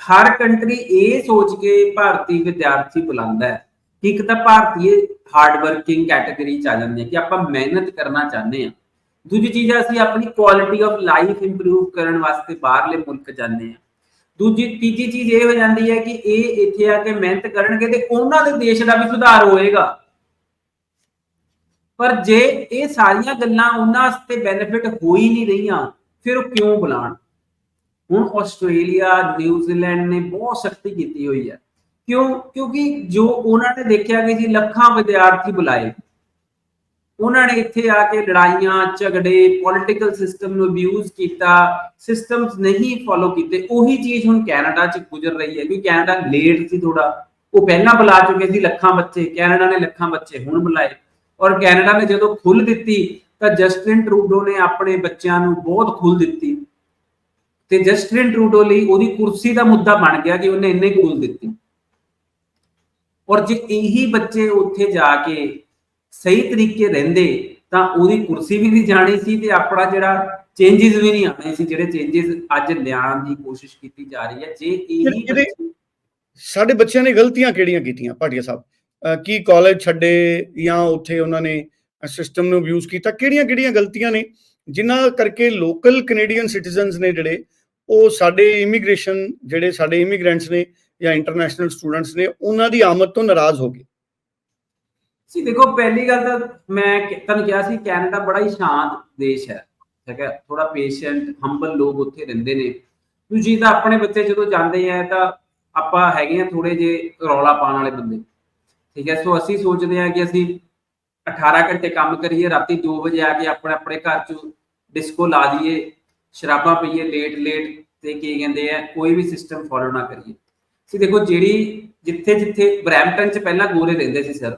ਹਰ ਕੰਟਰੀ ਇਹ ਸੋਚ ਕੇ ਭਾਰਤੀ ਵਿਦਿਆਰਥੀ ਬੁਲਾਉਂਦਾ ਹੈ ਕਿ ਇੱਕ ਤਾਂ ਭਾਰਤੀ ਹਾਰਡ ਵਰਕਿੰਗ ਕੈਟਾਗਰੀ ਚ ਆ ਜਾਂਦੇ ਆ ਕਿ ਆਪਾਂ ਮਿਹਨਤ ਕਰਨਾ ਚਾਹੁੰਦੇ ਆ। ਦੂਜੀ ਚੀਜ਼ ਆ, ਅਸੀਂ ਆਪਣੀ ਕੁਆਲਿਟੀ ਆਫ ਲਾਈਫ ਇੰਪਰੂਵ ਕਰਨ ਵਾਸਤੇ ਬਾਹਰਲੇ ਮੁਲਕ ਜਾਂਦੇ ਆ। ਦੂਜੀ ਤੀਜੀ ਚੀਜ਼ ਇਹ ਹੋ ਜਾਂਦੀ ਹੈ ਕਿ ਇਹ ਇੱਥੇ ਆ ਕੇ ਮਿਹਨਤ ਕਰਨਗੇ ਤੇ ਉਹਨਾਂ ਦੇ ਦੇਸ਼ ਦਾ ਵੀ ਸੁਧਾਰ ਹੋਏਗਾ। ਪਰ ਜੇ ਇਹ ਸਾਰੀਆਂ ਗੱਲਾਂ ਉਹਨਾਂ ਵਾਸਤੇ ਬੈਨੀਫਿਟ ਹੋ ਹੀ ਨਹੀਂ ਰਹੀਆਂ, ਫਿਰ ਉਹ ਕਿਉਂ ਬੁਲਾਣ? ਹੁਣ ਆਸਟ੍ਰੇਲੀਆ ਨਿਊਜ਼ੀਲੈਂਡ ਨੇ ਬਹੁਤ ਸਖਤੀ ਕੀਤੀ ਹੋਈ ਹੈ। ਕਿਉਂ? ਕਿਉਂਕਿ ਜੋ ਉਹਨਾਂ ਨੇ ਦੇਖਿਆ ਕਿ ਜੀ ਲੱਖਾਂ ਵਿਦਿਆਰਥੀ ਬੁਲਾਏ, ਉਹਨਾਂ ਨੇ ਇੱਥੇ ਆ ਕੇ ਲੜਾਈਆਂ, ਝਗੜੇ ਪੋਲਿਟੀਕਲ ਸਿਸਟਮ ਨੂੰ ਅਬਿਊਜ਼ ਕੀਤਾ ਸਿਸਟਮਸ ਨਹੀਂ ਫੋਲੋ ਕੀਤੇ, ਉਹੀ ਚੀਜ਼ ਹੁਣ ਕੈਨੇਡਾ 'ਚ ਗੁਜ਼ਰ ਰਹੀ ਹੈ ਕਿ ਕੈਨੇਡਾ ਲੇਟ ਸੀ ਥੋੜਾ ਉਹ ਪਹਿਲਾਂ ਬੁਲਾ ਚੁੱਕੇ ਸੀ ਲੱਖਾਂ ਬੱਚੇ, ਕੈਨੇਡਾ ਨੇ ਲੱਖਾਂ ਬੱਚੇ ਹੁਣ ਬੁਲਾਏ। ਔਰ ਕੈਨੇਡਾ ਨੇ ਜਦੋਂ ਖੁੱਲ ਦਿੱਤੀ ਤਾਂ ਜਸਟਿਨ ਟਰੂਡੋ ਨੇ ਆਪਣੇ ਬੱਚਿਆਂ ਨੂੰ ਬਹੁਤ ਖੁੱਲ ਦਿੱਤੀ। ਤੇ ਜਸਟਿਨ ਟਰੂਡੋ ਲਈ ਉਹਦੀ ਕੁਰਸੀ ਦਾ ਮੁੱਦਾ ਬਣ ਗਿਆ ਕਿ ਉਹਨੇ ਇੰਨੇ ਖੁੱਲ ਦਿੱਤੀ। ਔਰ ਜੇ ਇਹੀ ਬੱਚੇ ਉੱਥੇ ਜਾ ਕੇ ਸਹੀ ਤਰੀਕੇ ਰਹਿੰਦੇ ਤਾਂ ਉਹਦੀ ਕੁਰਸੀ ਵੀ ਨਹੀਂ ਜਾਣੀ ਸੀ ਤੇ ਆਪਣਾ ਜਿਹੜਾ ਚੇਂਜਸ ਵੀ ਨਹੀਂ ਆਣੇ ਸੀ ਜਿਹੜੇ ਚੇਂਜਸ ਅੱਜ ਲਿਆਉਣ ਦੀ ਕੋਸ਼ਿਸ਼ ਕੀਤੀ ਜਾ ਰਹੀ ਹੈ। ਜੇ ਇਹੀ ਸਾਡੇ ਬੱਚਿਆਂ ਨੇ ਗਲਤੀਆਂ ਕਿਹੜੀਆਂ ਕੀਤੀਆਂ ਭਾਟੀਆ ਸਾਹਿਬ? ਕੀ ਕਾਲਜ ਛੱਡੇ ਜਾਂ ਉੱਥੇ ਉਹਨਾਂ ਨੇ ਸਿਸਟਮ ਨੂੰ ਅਬਿਊਜ਼ ਕੀਤਾ? ਕਿਹੜੀਆਂ ਕਿਹੜੀਆਂ ਗਲਤੀਆਂ ਨੇ ਜਿਨ੍ਹਾਂ ਕਰਕੇ ਲੋਕਲ ਕੈਨੇਡੀਅਨ ਸਿਟੀਜ਼ਨਸ ਨੇ ਜਿਹੜੇ ਉਹ ਸਾਡੇ ਇਮੀਗ੍ਰੇਸ਼ਨ ਜਿਹੜੇ ਸਾਡੇ ਇਮੀਗ੍ਰੈਂਟਸ ਨੇ ਜਾਂ ਇੰਟਰਨੈਸ਼ਨਲ ਸਟੂਡੈਂਟਸ ਨੇ, ਉਹਨਾਂ ਦੀ ਆਮਦ ਤੋਂ ਨਾਰਾਜ਼ ਹੋ ਗਏ? ਸੀ, ਦੇਖੋ, ਪਹਿਲੀ ਗੱਲ ਤਾਂ ਮੈਂ ਤੁਹਾਨੂੰ ਕਿਹਾ ਸੀ ਕੈਨੇਡਾ ਬੜਾ ਹੀ ਸ਼ਾਂਤ ਦੇਸ਼ ਹੈ, ਠੀਕ ਹੈ? ਥੋੜਾ ਪੇਸ਼ੈਂਟ ਹੰਬਲ ਲੋਕ ਉੱਥੇ ਰਹਿੰਦੇ ਨੇ। ਦੂਜੀ ਤਾਂ ਆਪਣੇ ਬੱਚੇ ਜਦੋਂ ਜਾਂਦੇ ਆ, ਤਾਂ ਆਪਾਂ ਹੈਗੇ ਆ ਥੋੜੇ ਜੇ ਰੌਲਾ ਪਾਉਣ ਵਾਲੇ ਬੰਦੇ। ਠੀਕ ਹੈ, ਸੋ ਅਸੀਂ ਸੋਚਦੇ ਹਾਂ ਕਿ ਅਸੀਂ 18 ਘੰਟੇ ਕੰਮ ਕਰੀਏ, ਰਾਤੀ 2 ਵਜੇ ਆ ਕੇ ਆਪਣੇ ਆਪਣੇ ਘਰ ਚ ਡਿਸਕੋ ਲਾ ਦਈਏ ਸ਼ਰਾਬਾਂ ਪੀਏ ਲੇਟ ਲੇਟ ਤੇ ਕੀ ਕਹਿੰਦੇ ਆ, ਕੋਈ ਵੀ ਸਿਸਟਮ ਫੋਲੋ ਨਾ ਕਰੀਏ। ਸੀ ਦੇਖੋ, ਜਿਹੜੀ ਜਿੱਥੇ ਜਿੱਥੇ ਬਰੈਂਪਟਨ ਚ ਪਹਿਲਾਂ ਗੋਰੇ ਰਹਿੰਦੇ ਸੀ ਸਰ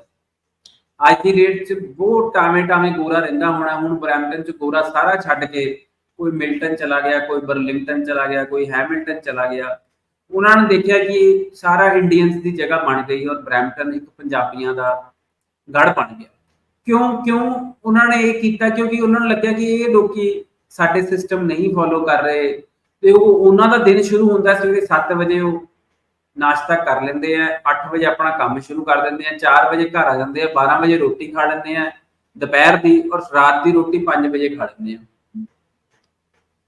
ਅੱਜ ਦੀ ਡੇਟ 'ਚ ਬਹੁਤ ਟਾਵੇਂ ਟਾਵੇਂ ਗੋਰਾ ਰਹਿੰਦਾ ਹੋਣਾ, ਹੁਣ ਬਰੈਂਪਟਨ 'ਚ ਗੋਰਾ ਸਾਰਾ ਛੱਡ ਕੇ ਕੋਈ ਮਿਲਟਨ ਚਲਾ ਗਿਆ, ਕੋਈ ਬਰਲਿੰਗਟਨ ਚਲਾ ਗਿਆ, ਕੋਈ ਹੈਮਿਲਟਨ ਚਲਾ ਗਿਆ। ਉਹਨਾਂ ਨੇ ਦੇਖਿਆ ਕਿ ਇਹ ਸਾਰਾ ਇੰਡੀਅਨਸ ਦੀ ਜਗ੍ਹਾ ਬਣ ਗਈ ਔਰ ਬਰੈਂਪਟਨ ਇੱਕ ਪੰਜਾਬੀਆਂ ਦਾ ਗੜ ਬਣ ਗਿਆ। ਕਿਉਂ ਕਿਉਂ ਉਹਨਾਂ ਨੇ ਇਹ ਕੀਤਾ? ਕਿਉਂਕਿ ਉਹਨਾਂ ਨੂੰ ਲੱਗਿਆ ਕਿ ਇਹ ਲੋਕੀ ਸਾਡੇ ਸਿਸਟਮ ਨਹੀਂ ਫੋਲੋ ਕਰ ਰਹੇ ਤੇ ਉਹ ਉਹਨਾਂ ਦਾ ਦਿਨ ਸ਼ੁਰੂ ਹੁੰਦਾ ਸਵੇਰੇ 7 ਵਜੇ ਉਹ ਨਾਸ਼ਤਾ ਕਰ ਲੈਂਦੇ ਆ 8 ਵਜੇ ਆਪਣਾ ਕੰਮ ਸ਼ੁਰੂ ਕਰ ਦਿੰਦੇ ਆ 4 ਵਜੇ ਘਰ ਆ ਜਾਂਦੇ ਆ 12 ਵਜੇ ਰੋਟੀ ਖਾ ਲੈਂਦੇ ਆ, ਦੁਪਹਿਰ ਦੀ ਔਰ ਰਾਤ ਦੀ ਰੋਟੀ 5 ਵਜੇ ਖਾ ਲੈਂਦੇ ਆ।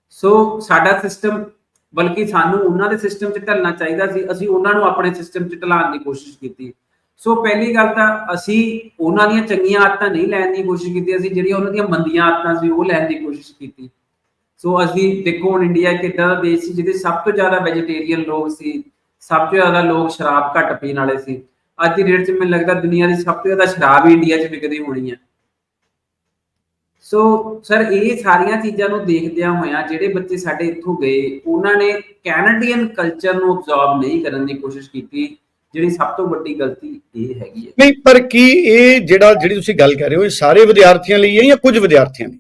ਸੋ ਸਾਡਾ ਸਿਸਟਮ ਬਲਕਿ ਸਾਨੂੰ ਉਹਨਾਂ ਦੇ ਸਿਸਟਮ 'ਚ ਢਲਣਾ ਚਾਹੀਦਾ ਸੀ, ਅਸੀਂ ਉਹਨਾਂ ਨੂੰ ਆਪਣੇ ਸਿਸਟਮ 'ਚ ਢਲਾਉਣ ਦੀ ਕੋਸ਼ਿਸ਼ ਕੀਤੀ। ਸੋ ਪਹਿਲੀ ਗੱਲ ਤਾਂ ਅਸੀਂ ਉਹਨਾਂ ਦੀਆਂ ਚੰਗੀਆਂ ਆਦਤਾਂ ਨਹੀਂ ਲੈਣ ਦੀ ਕੋਸ਼ਿਸ਼ ਕੀਤੀ, ਅਸੀਂ ਜਿਹੜੀਆਂ ਉਹਨਾਂ ਦੀਆਂ ਮੰਦੀਆਂ ਆਦਤਾਂ ਸੀ, ਉਹ ਲੈਣ ਦੀ ਕੋਸ਼ਿਸ਼ ਕੀਤੀ। ਸੋ ਅਸੀਂ ਦੇਖੋ ਹੁਣ ਇੰਡੀਆ ਇੱਕ ਏਦਾਂ ਦਾ ਦੇਸ਼ ਸੀ, ਜਿਹਦੇ ਸਭ ਤੋਂ ਜ਼ਿਆਦਾ ਵੈਜੀਟੇਰੀਅਨ ਲੋਕ ਸੀ, ਸਭ ਤੋਂ ਜ਼ਿਆਦਾ ਲੋਕ ਸ਼ਰਾਬ ਘੱਟ ਪੀਣ ਵਾਲੇ ਸੀ। ਅੱਜ ਦੀ ਡੇਟ 'ਚ ਮੈਨੂੰ ਲੱਗਦਾ ਦੁਨੀਆ ਦੀ ਸਭ ਤੋਂ ਜ਼ਿਆਦਾ ਸ਼ਰਾਬ ਹੀ ਇੰਡੀਆ 'ਚ ਵਿਕਦੀ ਹੋਣੀ ਹੈ। ਸੋ ਸਰ ਇਹ ਸਾਰੀਆਂ ਚੀਜ਼ਾਂ ਨੂੰ ਦੇਖਦਿਆਂ ਹੋਇਆਂ ਜਿਹੜੇ ਬੱਚੇ ਸਾਡੇ ਇੱਥੋਂ ਗਏ ਉਹਨਾਂ ਨੇ ਕੈਨੇਡੀਅਨ ਕਲਚਰ ਨੂੰ ਅਬਜ਼ੌਰਬ ਨਹੀਂ ਕਰਨ ਦੀ ਕੋਸ਼ਿਸ਼ ਕੀਤੀ ਜਿਹੜੀ ਸਭ ਤੋਂ ਵੱਡੀ ਗਲਤੀ ਇਹ ਹੈਗੀ ਹੈ। ਨਹੀਂ ਪਰ ਕੀ ਇਹ ਜਿਹੜਾ ਜਿਹੜੀ ਤੁਸੀਂ ਗੱਲ ਕਰ ਰਹੇ ਹੋ ਇਹ ਸਾਰੇ ਵਿਦਿਆਰਥੀਆਂ ਲਈ ਹੈ ਜਾਂ ਕੁਝ ਵਿਦਿਆਰਥੀਆਂ ਲਈ?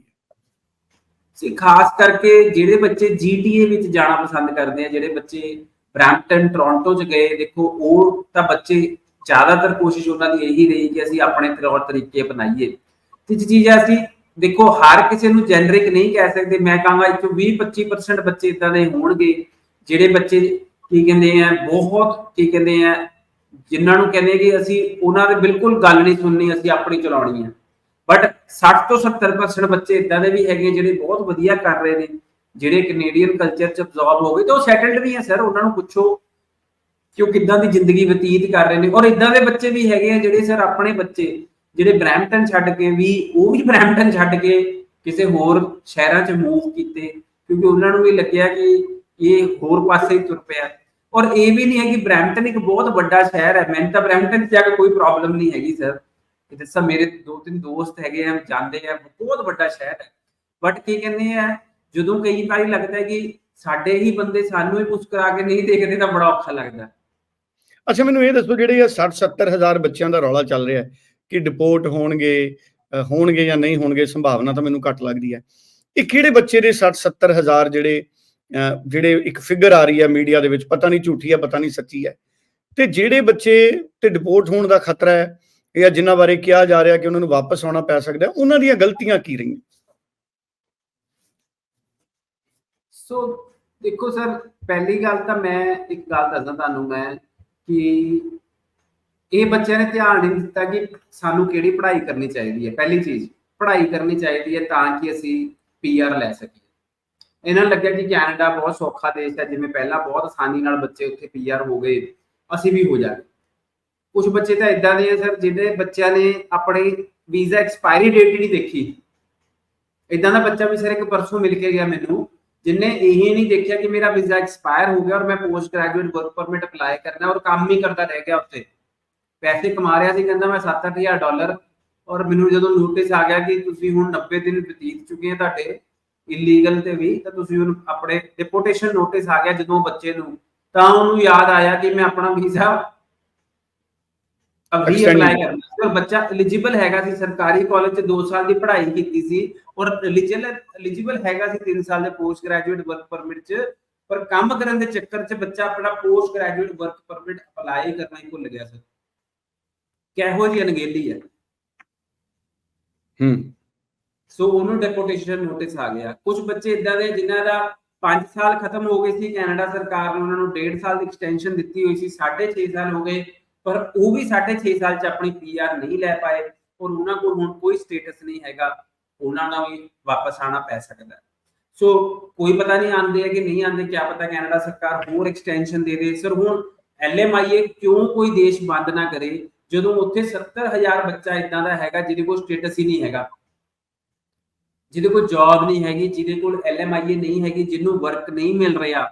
ਸੀ ਖਾਸ ਕਰਕੇ ਜਿਹੜੇ ਬੱਚੇ ਜੀਟੀਏ ਵਿੱਚ ਜਾਣਾ ਪਸੰਦ ਕਰਦੇ ਆ ਜਿਹੜੇ ਬੱਚੇ ਬ੍ਰੈਂਪਟਨ ਟੋਰਾਂਟੋ ਚ ਗਏ ਦੇਖੋ ਉਹ ਤਾਂ ਬੱਚੇ ਜ਼ਿਆਦਾਤਰ ਕੋਸ਼ਿਸ਼ ਉਹਨਾਂ ਦੀ ਇਹੀ ਰਹੀ ਕਿ ਅਸੀਂ ਆਪਣੇ ਤੌਰ ਤਰੀਕੇ ਅਪਣਾਈਏ। ਤੀਜੀ ਚੀਜ਼ ਅਸੀਂ ਦੇਖੋ, ਹਰ ਕਿਸੇ ਨੂੰ ਜੈਨਰਿਕ ਨਹੀਂ ਕਹਿ ਸਕਦੇ। ਮੈਂ ਕਹਾਂਗਾ ਇੱਕ 20 25% ਬੱਚੇ ਇਦਾਂ ਦੇ ਹੋਣਗੇ, ਜਿਹੜੇ ਬੱਚੇ, ਕੀ ਕਹਿੰਦੇ ਆ, ਬਹੁਤ, ਕੀ ਕਹਿੰਦੇ ਆ, ਜਿਨ੍ਹਾਂ ਨੂੰ ਕਹਿੰਦੇ ਕਿ ਅਸੀਂ ਉਹਨਾਂ ਦੇ ਬਿਲਕੁਲ ਗੱਲ ਨਹੀਂ ਸੁਣਨੀ, ਅਸੀਂ ਆਪਣੀ ਚਲਾਉਣੀ ਹੈ ਬਟ 60 ਤੋਂ 70% ਬੱਚੇ ਇਦਾਂ ਦੇ ਵੀ ਹੈਗੇ, ਜਿਹੜੇ ਬਹੁਤ ਵਧੀਆ ਕਰ ਰਹੇ ਨੇ, ਜਿਹੜੇ ਕੈਨੇਡੀਅਨ ਕਲਚਰ ਚ ਅਬਜ਼ੌਰਬ ਹੋ ਗਏ, ਤੇ ਉਹ ਸੈਟਲਡ ਵੀ ਹੈ ਸਰ ਉਹਨਾਂ ਨੂੰ ਪੁੱਛੋ ਕਿ ਉਹ ਕਿੱਦਾਂ ਦੀ ਜ਼ਿੰਦਗੀ ਬਤੀਤ ਕਰ ਰਹੇ ਨੇ। ਔਰ ਇਦਾਂ ਦੇ ਬੱਚੇ ਵੀ ਹੈਗੇ ਆ, ਜਿਹੜੇ ਸਰ ਆਪਣੇ ਬੱਚੇ ਜਿਹੜੇ ਬ੍ਰੈਂਪਟਨ ਛੱਡ ਕੇ ਵੀ, ਉਹ ਵੀ ਬ੍ਰੈਂਪਟਨ ਛੱਡ ਕੇ ਕਿਸੇ ਹੋਰ ਸ਼ਹਿਰਾਂ 'ਚ ਮੂਵ ਕੀਤੇ, ਕਿਉਂਕਿ ਉਹਨਾਂ ਨੂੰ ਵੀ ਲੱਗਿਆ ਕਿ ਇਹ ਹੋਰ ਪਾਸੇ ਹੀ ਤੁਰ ਪਿਆ। ਔਰ ਇਹ ਵੀ ਨਹੀਂ ਹੈ ਕਿ ਬ੍ਰੈਂਪਟਨ ਇੱਕ ਬਹੁਤ ਵੱਡਾ ਸ਼ਹਿਰ ਹੈ। ਮੈਨੂੰ ਤਾਂ ਬ੍ਰੈਂਪਟਨ 'ਚ ਜਾ ਕੇ ਕੋਈ ਪ੍ਰੋਬਲਮ ਨਹੀਂ ਹੈਗੀ ਸਰ ਕਿ ਮੇਰੇ ਦੋ ਤਿੰਨ ਦੋਸਤ ਹੈਗੇ ਆ, ਜਾਂਦੇ ਆ, ਬਹੁਤ ਵੱਡਾ ਸ਼ਹਿਰ ਹੈ। ਬਟ ਕੀ ਕਹਿੰਦੇ ਆ, ਜਦੋਂ ਕਈ ਵਾਰੀ ਲੱਗਦਾ ਕਿ ਸਾਡੇ ਹੀ ਬੰਦੇ ਸਾਨੂੰ ਹੀ ਮੁਸਕਰਾ ਕੇ ਨਹੀਂ ਦੇਖਦੇ, ਤਾਂ ਬੜਾ ਔਖਾ ਲੱਗਦਾ। ਅੱਛਾ, ਮੈਨੂੰ ਇਹ ਦੱਸੋ, ਜਿਹੜੇ 60 70 ਹਜ਼ਾਰ ਬੱਚਿਆਂ ਦਾ ਰੌਲਾ ਚੱਲ ਰਿਹਾ ਹੈ ਕਿ ਡਿਪੋਰਟ ਹੋਣਗੇ ਹੋਣਗੇ ਜਾਂ ਨਹੀਂ ਹੋਣਗੇ, ਸੰਭਾਵਨਾ ਤਾਂ ਮੈਨੂੰ ਘੱਟ ਲੱਗਦੀ ਹੈ। ਇਹ ਕਿਹੜੇ ਬੱਚੇ ਦੇ 60 70 ਹਜ਼ਾਰ ਜਿਹੜੇ ਜਿਹੜੇ ਇੱਕ ਫਿਗਰ ਆ ਰਹੀ ਹੈ ਮੀਡੀਆ ਦੇ ਵਿੱਚ, ਪਤਾ ਨਹੀਂ ਝੂਠੀ ਹੈ, ਪਤਾ ਨਹੀਂ ਸੱਚੀ ਹੈ। ਤੇ ਜਿਹੜੇ ਬੱਚੇ ਤੇ ਡਿਪੋਰਟ ਹੋਣ ਦਾ ਖਤਰਾ ਹੈ, ਜਾਂ ਜਿਨ੍ਹਾਂ ਬਾਰੇ ਕਿਹਾ ਜਾ ਰਿਹਾ ਕਿ ਉਹਨਾਂ ਨੂੰ ਵਾਪਸ ਆਉਣਾ ਪੈ ਸਕਦਾ ਉਹਨਾਂ ਦੀਆਂ ਗਲਤੀਆਂ ਕੀ ਰਹੀਆਂ? ਸੋ ਦੇਖੋ ਸਰ ਪਹਿਲੀ ਗੱਲ ਤਾਂ ਮੈਂ ਇੱਕ ਗੱਲ ਦੱਸਦਾ ਤੁਹਾਨੂੰ ਮੈਂ ਕਿ ਇਹ ਬੱਚਿਆਂ ਨੇ ਧਿਆਨ ਨਹੀਂ ਦਿੱਤਾ ਕਿ ਸਾਨੂੰ ਕਿਹੜੀ ਪੜ੍ਹਾਈ ਕਰਨੀ ਚਾਹੀਦੀ ਹੈ। ਪਹਿਲੀ ਚੀਜ਼, ਪੜ੍ਹਾਈ ਕਰਨੀ ਚਾਹੀਦੀ ਹੈ ਤਾਂ ਕਿ ਅਸੀਂ ਪੀਆਰ ਲੈ ਸਕੀਏ। ਇਹਨਾਂ ਨੂੰ ਲੱਗਿਆ ਕਿ ਕੈਨੇਡਾ ਬਹੁਤ ਸੌਖਾ ਦੇਸ਼ ਹੈ, ਜਿਵੇਂ ਪਹਿਲਾਂ ਬਹੁਤ ਆਸਾਨੀ ਨਾਲ ਬੱਚੇ ਉੱਥੇ ਪੀਆਰ ਹੋ ਗਏ, ਅਸੀਂ ਵੀ ਹੋ ਜਾਗੇ ਕੁਝ ਬੱਚੇ ਤਾਂ ਇਦਾਂ ਦੇ ਆ ਸਰ, ਜਿਹਦੇ ਬੱਚਿਆਂ ਨੇ ਆਪਣੇ ਵੀਜ਼ਾ ਐਕਸਪਾਇਰੀ ਡੇਟ ਹੀ ਨਹੀਂ ਦੇਖੀ। ਇਦਾਂ ਦਾ ਬੱਚਾ ਵੀ ਸਰ ਇੱਕ ਪਰਸੋਂ ਮਿਲ ਕੇ ਗਿਆ ਮੈਨੂੰ, ਜਿਨੇ ਇਹ ਨਹੀਂ ਦੇਖਿਆ ਕਿ ਮੇਰਾ ਵੀਜ਼ਾ ਐਕਸਪਾਇਰ ਹੋ ਗਿਆ ਔਰ ਮੈਂ post graduate work permit apply ਕਰਨਾ ਔਰ ਕੰਮ ਹੀ ਕਰਦਾ ਰਹਿ ਗਿਆ ਉੱਥੇ। ਪੈਸੇ ਕਮਾ ਰਿਹਾ ਸੀ ਕਹਿੰਦਾ ਮੈਂ 7-8000 ਡਾਲਰ ਔਰ ਮੈਨੂੰ ਜਦੋਂ ਨੋਟਿਸ ਆ ਗਿਆ ਕਿ ਤੁਸੀਂ ਹੁਣ 90 ਦਿਨ ਬਤੀਤ ਚੁੱਕੇ ਆ ਤੁਹਾਡੇ ਇਲੀਗਲ ਤੇ ਵੀ ਤਾਂ ਤੁਸੀਂ ਹੁਣ ਆਪਣੇ ਡਿਪੋਰਟੇਸ਼ਨ ਨੋਟਿਸ ਆ ਗਿਆ ਜਦੋਂ ਬੱਚੇ ਨੂੰ ਤਾਂ ਉਹਨੂੰ ਯਾਦ ਆਇਆ ਕਿ ਮੈਂ ਆਪਣਾ ਵੀਜ਼ਾ Extend ਅਪਲਾਈ ਕਰਨਾ ਸੀ। ਬੱਚਾ ਐਲੀਜੀਬਲ ਹੈਗਾ ਸੀ ਸਰਕਾਰੀ ਕਾਲਜ 'ਚ 2 ਸਾਲ ਦੀ ਪੜ੍ਹਾਈ ਕੀਤੀ ਸੀ ਔਰ ਐਲੀਜੀਬਲ ਹੈਗਾ ਸੀ 3 ਸਾਲ ਦੇ ਪੋਸਟ ਗ੍ਰੈਜੂਏਟ ਵਰਕ ਪਰਮਿਟ 'ਚ ਪਰ ਕੰਮ ਕਰਨ ਦੇ ਚੱਕਰ 'ਚ ਬੱਚਾ ਆਪਣਾ post graduate work permit apply ਕਰਨਾ ਹੀ ਭੁੱਲ ਗਿਆ ਸਰ ਕਿਹੋ ਜਿਹੀ ਅਣਗਹਿਲੀ ਹੈ? ਹੂੰ। ਸੋ ਉਹਨੂੰ ਡਿਪੋਰਟੇਸ਼ਨ ਨੋਟਿਸ ਆ ਗਿਆ। ਕੁਝ ਬੱਚੇ ਇਦਾਂ ਦੇ ਜਿਨ੍ਹਾਂ ਦਾ 5 ਸਾਲ ਖਤਮ ਹੋ ਗਏ ਸੀ ਕੈਨੇਡਾ ਸਰਕਾਰ ਨੇ ਉਹਨਾਂ ਨੂੰ 1.5 ਸਾਲ ਦੀ ਐਕਸਟੈਂਸ਼ਨ ਦਿੱਤੀ ਹੋਈ ਸੀ 6.5 ਸਾਲ ਹੋ ਗਏ ਪਰ ਉਹ ਵੀ 6.5 ਸਾਲ ਚ ਆਪਣੀ ਪੀਆਰ ਨਹੀਂ ਲੈ ਪਾਏ ਔਰ ਉਹਨਾਂ ਕੋਲ ਹੁਣ ਕੋਈ ਸਟੇਟਸ ਨਹੀਂ ਹੈਗਾ ਉਹਨਾਂ ਨੂੰ ਵੀ ਵਾਪਸ ਆਣਾ ਪੈ ਸਕਦਾ। ਸੋ ਕੋਈ ਪਤਾ ਨਹੀਂ ਆਂਦੇ ਹੈ ਕਿ ਨਹੀਂ ਆਂਦੇ ਕੀ ਪਤਾ ਕੈਨੇਡਾ ਸਰਕਾਰ ਹੋਰ ਐਕਸਟੈਂਸ਼ਨ ਦੇ ਦੇ। ਸਰ ਹੁਣ ਐਲਐਮਆਈਏ ਕਿਉਂ ਕੋਈ ਦੇਸ਼ ਬੰਦ ਨਾ ਕਰੇ? ਜਦੋਂ ਉੱਥੇ 70000 ਬੱਚਾ ਇਦਾਂ ਦਾ ਹੈਗਾ ਜਿਹਦੇ ਕੋਲ ਸਟੇਟਸ ਹੀ ਨਹੀਂ ਹੈਗਾ, ਜਿਹਦੇ ਕੋਲ ਜੌਬ ਨਹੀਂ ਹੈਗੀ, ਜਿਹਦੇ ਕੋਲ ਐਲਐਮਆਈਏ ਨਹੀਂ ਹੈਗੀ, ਜਿਹਨੂੰ ਵਰਕ ਨਹੀਂ ਮਿਲ ਰਿਹਾ,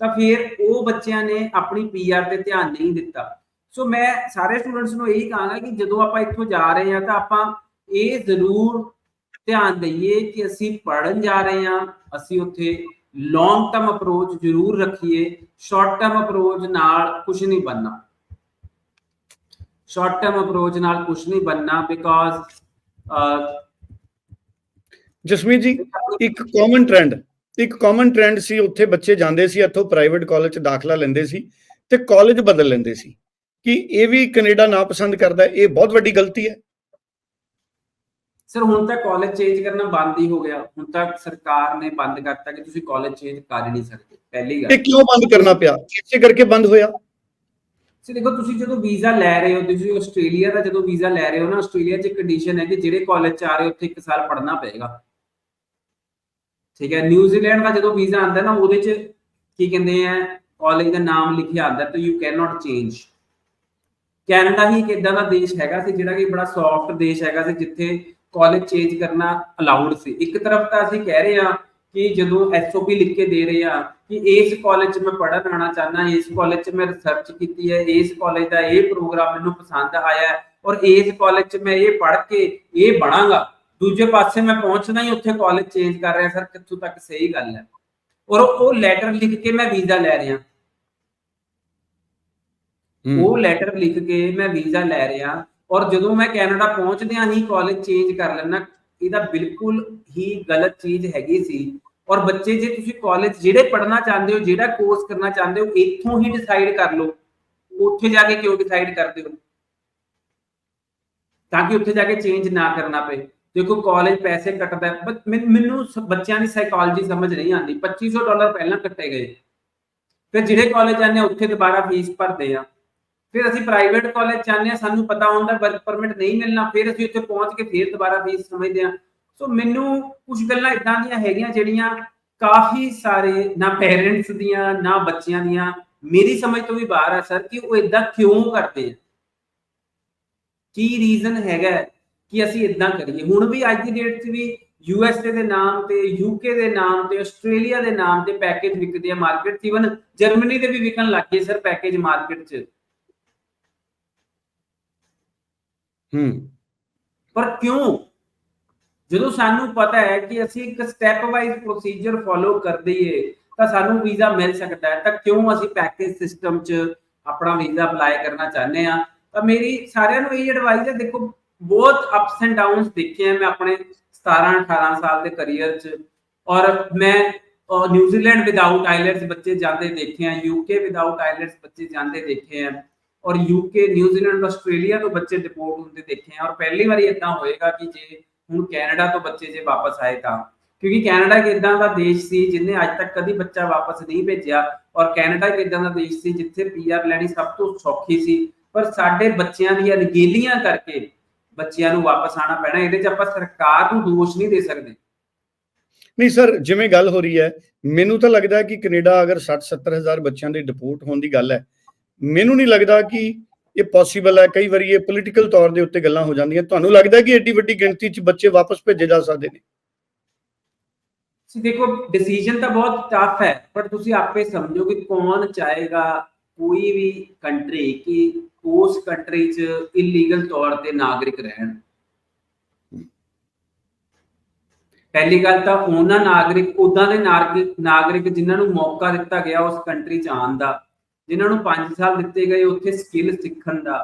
ਤਾਂ ਫਿਰ ਉਹ ਬੱਚਿਆਂ ਨੇ ਆਪਣੀ ਪੀਆਰ ਤੇ ਧਿਆਨ ਨਹੀਂ ਦਿੱਤਾ। ਸੋ ਮੈਂ ਸਾਰੇ ਸਟੂਡੈਂਟਸ ਨੂੰ ਇਹੀ ਕਹਾਂਗਾ ਕਿ ਜਦੋਂ ਆਪਾਂ ਇੱਥੋਂ ਜਾ ਰਹੇ ਹਾਂ ਤਾਂ ਆਪਾਂ ਇਹ ਜ਼ਰੂਰ ਧਿਆਨ ਦਈਏ ਕਿ ਅਸੀਂ ਪੜਨ ਜਾ ਰਹੇ ਹਾਂ, ਅਸੀਂ ਉੱਥੇ ਲੌਂਗ ਟਰਮ ਅਪਰੋਚ ਜ਼ਰੂਰ ਰੱਖੀਏ ਸ਼ਾਰਟ ਟਰਮ ਅਪਰੋਚ ਨਾਲ ਕੁਝ ਨਹੀਂ ਬਣਨਾ। ਸ਼ਾਰਟ ਟਰਮ ਅਪਰੋਚ ਨਾਲ ਕੁਝ ਨਹੀਂ ਬਣਨਾ ਬਿਕਾਜ਼ ਜਸਮੀਤ ਜੀ ਇੱਕ ਕਾਮਨ ਟ੍ਰੈਂਡ ਇੱਕ ਕਾਮਨ ਟ੍ਰੈਂਡ ਸੀ ਉੱਥੇ ਬੱਚੇ ਜਾਂਦੇ ਸੀ ਇੱਥੋਂ ਪ੍ਰਾਈਵੇਟ ਕਾਲਜ ਚ ਦਾਖਲਾ ਲੈਂਦੇ ਸੀ ਤੇ ਕਾਲਜ ਬਦਲ ਲੈਂਦੇ ਸੀ। ਕਿ ਇਹ ਵੀ ਕੈਨੇਡਾ ਨਾ ਪਸੰਦ ਕਰਦਾ? ਇਹ ਬਹੁਤ ਵੱਡੀ ਗਲਤੀ ਹੈ। ਸਰ ਹੁਣ ਤਾਂ ਕਾਲਜ ਚੇਂਜ ਕਰਨਾ ਬੰਦ ਹੀ ਹੋ ਗਿਆ। ਹੁਣ ਤੱਕ ਸਰਕਾਰ ਨੇ ਬੰਦ ਕਰਤਾ ਕਿ ਤੁਸੀਂ ਕਾਲਜ ਚੇਂਜ ਕਰ ਨਹੀਂ ਸਕਦੇ। ਪਹਿਲੀ ਗੱਲ। ਇਹ ਕਿਉਂ ਬੰਦ ਕਰਨਾ ਪਿਆ? ਇਸੇ ਕਰਕੇ ਬੰਦ ਹੋਇਆ। ਸੋ ਦੇਖੋ, ਤੁਸੀਂ ਜਦੋਂ ਵੀਜ਼ਾ ਲੈ ਰਹੇ ਹੋ, ਤੁਸੀਂ ਆਸਟ੍ਰੇਲੀਆ ਦਾ ਜਦੋਂ ਵੀਜ਼ਾ ਲੈ ਰਹੇ ਹੋ ਨਾ, ਆਸਟ੍ਰੇਲੀਆ 'ਚ ਕੰਡੀਸ਼ਨ ਹੈ ਕਿ ਜਿਹੜੇ ਕਾਲਜ 'ਚ ਆ ਰਹੇ ਉੱਥੇ 1 ਸਾਲ ਪੜ੍ਹਨਾ ਪਏਗਾ। ਠੀਕ ਹੈ ਨਿਊਜ਼ੀਲੈਂਡ ਦਾ ਜਦੋਂ ਵੀਜ਼ਾ ਆਉਂਦਾ ਨਾ, ਉਹਦੇ 'ਚ ਕੀ ਕਹਿੰਦੇ ਆ ਕਾਲਜ ਦਾ ਨਾਮ ਲਿਖਿਆ ਆਉਂਦਾ, ਤਾਂ you can not change Canada ਹੀ ਇੱਕ ਇਦਾਂ ਦਾ ਦੇਸ਼ ਹੈਗਾ ਸੀ, ਜਿਹੜਾ ਕਿ ਬੜਾ ਸੌਫਟ ਦੇਸ਼ ਹੈਗਾ ਸੀ, ਜਿੱਥੇ ਕਾਲਜ ਚੇਂਜ ਕਰਨਾ ਅਲਾਉਡ ਸੀ। ਇੱਕ ਤਰਫ ਤਾਂ ਅਸੀਂ ਕਹਿ ਰਹੇ ਹਾਂ ਕਿ ਜਦੋਂ ਐਸਓਪੀ ਲਿਖ ਕੇ ਦੇ ਰਹੇ ਆ ਕਿ ਇਸ ਕਾਲਜ 'ਚ ਮੈਂ ਪੜ੍ਹਨ ਆਣਾ ਚਾਹਨਾ ਇਸ ਕਾਲਜ 'ਚ ਮੈਂ ਰਿਸਰਚ ਕੀਤੀ ਹੈ ਇਸ ਕਾਲਜ ਦਾ ਇਹ ਪ੍ਰੋਗਰਾਮ ਮੈਨੂੰ ਪਸੰਦ ਆਇਆ ਔਰ ਇਸ ਕਾਲਜ 'ਚ ਮੈਂ ਇਹ ਪੜ੍ਹ ਕੇ ਇਹ ਬਣਾਂਗਾ। ਦੂਜੇ ਪਾਸੇ ਮੈਂ ਪਹੁੰਚਣਾ ਹੀ ਉੱਥੇ ਕਾਲਜ ਚੇਂਜ ਕਰ ਰਿਹਾ ਸਰ ਕਿੱਥੋਂ ਤੱਕ ਸਹੀ ਗੱਲ ਹੈ? ਔਰ ਉਹ ਲੈਟਰ ਲਿਖ ਕੇ ਮੈਂ ਵੀਜ਼ਾ ਲੈ ਰਿਹਾ। ਉਹ ਲੈਟਰ ਲਿਖ ਕੇ ਮੈਂ ਵੀਜ਼ਾ ਲੈ ਰਿਹਾ ਔਰ ਜਦੋਂ ਮੈਂ ਕੈਨੇਡਾ ਪਹੁੰਚਦਿਆਂ ਹੀ ਕਾਲਜ ਚੇਂਜ ਕਰ ਲੈਣਾ ਇਹਦਾ ਬਿਲਕੁਲ ਹੀ ਗਲਤ ਚੀਜ਼ ਹੈਗੀ ਸੀ। ਔਰ ਬੱਚੇ ਜੇ ਤੁਸੀਂ ਕਾਲਜ ਜਿਹੜੇ ਪੜ੍ਹਨਾ ਚਾਹੁੰਦੇ ਹੋ ਜਿਹੜਾ ਕੋਰਸ ਕਰਨਾ ਚਾਹੁੰਦੇ ਹੋ ਇੱਥੋਂ ਹੀ ਡਿਸਾਈਡ ਕਰ ਲਓ। ਉੱਥੇ ਜਾ ਕੇ ਕਿਉਂ ਡਿਸਾਈਡ ਕਰਦੇ ਹੋ? ਤਾਂ ਕਿ ਉੱਥੇ ਜਾ ਕੇ ਚੇਂਜ ਨਾ ਕਰਨਾ ਪਏ। ਦੇਖੋ ਕਾਲਜ ਪੈਸੇ ਕੱਟਦਾ ਹੈ, ਮੈਨੂੰ ਬੱਚਿਆਂ ਦੀ ਸਾਈਕੋਲੋਜੀ ਸਮਝ ਨਹੀਂ ਆਉਂਦੀ। 2500 ਡਾਲਰ ਪਹਿਲਾਂ ਕੱਟੇ ਗਏ। ਫਿਰ ਜਿਹੜੇ ਕਾਲਜ ਜਾਂਦੇ ਆ ਉੱਥੇ ਦੁਬਾਰਾ ਫੀਸ ਭਰਦੇ ਆ। ਫਿਰ ਅਸੀਂ ਪ੍ਰਾਈਵੇਟ ਕਾਲਜ ਚਾਹੁੰਦੇ ਆ ਸਾਨੂੰ ਪਤਾ ਹੁੰਦਾ ਵਰਕ ਪਰਮਿਟ ਨਹੀਂ ਮਿਲਣਾ, ਫਿਰ ਅਸੀਂ ਉੱਥੇ ਪਹੁੰਚ ਕੇ ਫਿਰ ਦੁਬਾਰਾ ਫੀਸ ਸਮਝਦੇ ਆ ਸੋ ਮੈਨੂੰ ਕੁਝ ਗੱਲਾਂ ਇਦਾਂ ਦੀਆਂ ਹੈਗੀਆਂ ਜਿਹੜੀਆਂ ਕਾਫੀ ਸਾਰੇ ਨਾ ਪੇਰੈਂਟਸ ਦੀਆਂ, ਨਾ ਬੱਚਿਆਂ ਦੀਆਂ, ਮੇਰੀ ਸਮਝ ਤੋਂ ਵੀ ਬਾਹਰ ਆ ਸਰ ਕਿ ਉਹ ਇਦਾਂ ਕਿਉਂ ਕਰਦੇ ਆ? ਕੀ ਰੀਜ਼ਨ ਹੈਗਾ ਕਿ ਅਸੀਂ ਇਦਾਂ ਕਰੀਏ? ਹੁਣ ਵੀ ਅੱਜ ਦੀ ਡੇਟ 'ਚ ਵੀ ਯੂਐਸਏ ਦੇ ਨਾਮ ਤੇ ਯੂਕੇ ਦੇ ਨਾਮ ਤੇ ਆਸਟ੍ਰੇਲੀਆ ਦੇ ਨਾਮ ਤੇ ਪੈਕੇਜ ਵਿਕਦੇ ਆ ਮਾਰਕੀਟ 'ਚ ਇਵਨ ਜਰਮਨੀ ਦੇ ਵੀ ਵਿਕਣ ਲੱਗ ਗਏ ਸਰ ਪੈਕੇਜ ਮਾਰਕੀਟ 'ਚ। ਹੂੰ। ਪਰ ਕਿਉਂ? ਜਦੋਂ ਸਾਨੂੰ ਪਤਾ ਹੈ ਕਿ ਅਸੀਂ ਇੱਕ ਸਟੈਪ ਵਾਈਜ਼ ਪ੍ਰੋਸੀਜਰ ਫੋਲੋ ਕਰ ਦਈਏ, ਤਾਂ ਸਾਨੂੰ ਵੀਜ਼ਾ ਮਿਲ ਸਕਦਾ ਹੈ। ਤਾਂ ਕਿਉਂ ਅਸੀਂ ਪੈਕੇਜ ਸਿਸਟਮ 'ਚ ਆਪਣਾ ਵੀਜ਼ਾ ਅਪਲਾਈ ਕਰਨਾ ਚਾਹੁੰਦੇ ਆ ਤਾਂ ਮੇਰੀ ਸਾਰਿਆਂ ਨੂੰ ਇਹ ਐਡਵਾਈਸ ਹੈ, ਦੇਖੋ, ਬਹੁਤ ਅਪਸ ਐਂਡ ਡਾਊਨਸ ਦੇਖੇ ਆ ਮੈਂ ਆਪਣੇ 17 18 ਸਾਲ ਦੇ ਕੈਰੀਅਰ 'ਚ। ਔਰ ਮੈਂ ਨਿਊਜ਼ੀਲੈਂਡ ਵਿਦਆਊਟ ਆਈਲੈਟਸ ਬੱਚੇ ਜਾਂਦੇ ਦੇਖੇ ਆ ਯੂਕੇ ਵਿਦਆਊਟ ਆਈਲੈਟਸ ਬੱਚੇ ਜਾਂਦੇ ਦੇਖੇ ਆ। ਔਰ ਯੂਕੇ ਨਿਊਜ਼ੀਲੈਂਡ ਆਸਟ੍ਰੇਲੀਆ ਤੋਂ ਬੱਚੇ ਡਿਪੋਰਟ ਹੁੰਦੇ ਦੇਖੇ ਆ। ਔਰ ਪਹਿਲੀ ਵਾਰੀ ਇਦਾਂ ਹੋਏਗਾ ਕਿ ਜੇ ਹੁਣ ਕੈਨੇਡਾ ਤੋਂ ਬੱਚੇ ਜੇ ਵਾਪਸ ਆਏ ਤਾਂ। ਕਿਉਂਕਿ ਕੈਨੇਡਾ ਇੱਕ ਇਦਾਂ ਦਾ ਦੇਸ਼ ਸੀ ਜਿਨੇ ਅੱਜ ਤੱਕ ਕਦੀ ਬੱਚਾ ਵਾਪਸ ਨਹੀਂ ਭੇਜਿਆ। ਔਰ ਕੈਨੇਡਾ ਇੱਕ ਇਦਾਂ ਦਾ ਦੇਸ਼ ਸੀ ਜਿੱਥੇ ਪੀਆਰ ਲੈਣੀ ਸਭ ਤੋਂ ਸੌਖੀ ਸੀ। ਪਰ ਸਾਡੇ ਬੱਚਿਆਂ ਦੀਆਂ ਅਣਗਹਿਲੀਆਂ ਕਰਕੇ ਬੱਚਿਆਂ ਨੂੰ ਵਾਪਸ ਆਣਾ ਪੈਣਾ। ਇਹਦੇ 'ਚ ਆਪਾਂ ਸਰਕਾਰ ਨੂੰ ਦੋਸ਼ ਨਹੀਂ ਦੇ ਸਕਦੇ। ਨਹੀਂ ਸਰ, ਜਿਵੇਂ ਗੱਲ ਹੋ ਰਹੀ ਹੈ, ਮੈਨੂੰ ਤਾਂ ਲੱਗਦਾ ਕਿ ਕੈਨੇਡਾ ਅਗਰ 60 70 ਹਜ਼ਾਰ ਬੱਚਿਆਂ ਦੇ ਡਿਪੋਰਟ ਹੋਣ ਦੀ ਗੱਲ ਹੈ ਮੈਨੂੰ ਨਹੀਂ ਲੱਗਦਾ ਕਿ ਇਹ ਪੋਸੀਬਲ ਹੈ। ਕਈ ਵਾਰੀ ਇਹ ਪੋਲੀਟੀਕਲ ਤੌਰ ਦੇ ਉੱਤੇ ਗੱਲਾਂ ਹੋ ਜਾਂਦੀਆਂ। ਤੁਹਾਨੂੰ ਲੱਗਦਾ ਕਿ ਏਡੀ ਵੱਡੀ ਗਿਣਤੀ 'ਚ ਬੱਚੇ ਵਾਪਸ ਭੇਜੇ ਜਾ ਸਕਦੇ ਨੇ? ਸੀ ਦੇਖੋ ਡਿਸੀਜਨ ਤਾਂ ਬਹੁਤ ਟਫ ਹੈ, ਪਰ ਤੁਸੀਂ ਆਪੇ ਸਮਝੋ ਕਿ ਕੌਣ ਚਾਹੇਗਾ ਕੋਈ ਵੀ ਕੰਟਰੀ ਕਿ ਉਸ ਕੰਟਰੀ 'ਚ ਇਲੀਗਲ ਤੌਰ ਤੇ ਨਾਗਰਿਕ ਰਹਿਣ। ਪਹਿਲੀ ਗੱਲ ਤਾਂ ਉਹਨਾਂ ਨਾਗਰਿਕ ਉਦਾਂ ਦੇ ਨਾਗਰਿਕ ਨਾਗਰਿਕ ਜਿਨ੍ਹਾਂ ਨੂੰ ਮੌਕਾ ਦਿੱਤਾ ਗਿਆ ਉਸ ਕੰਟਰੀ 'ਚ ਆਉਣ ਦਾ। ਜਿਨ੍ਹਾਂ ਨੂੰ 5 ਸਾਲ ਦਿੱਤੇ ਗਏ ਉੱਥੇ ਸਕਿੱਲ ਸਿੱਖਣ ਦਾ,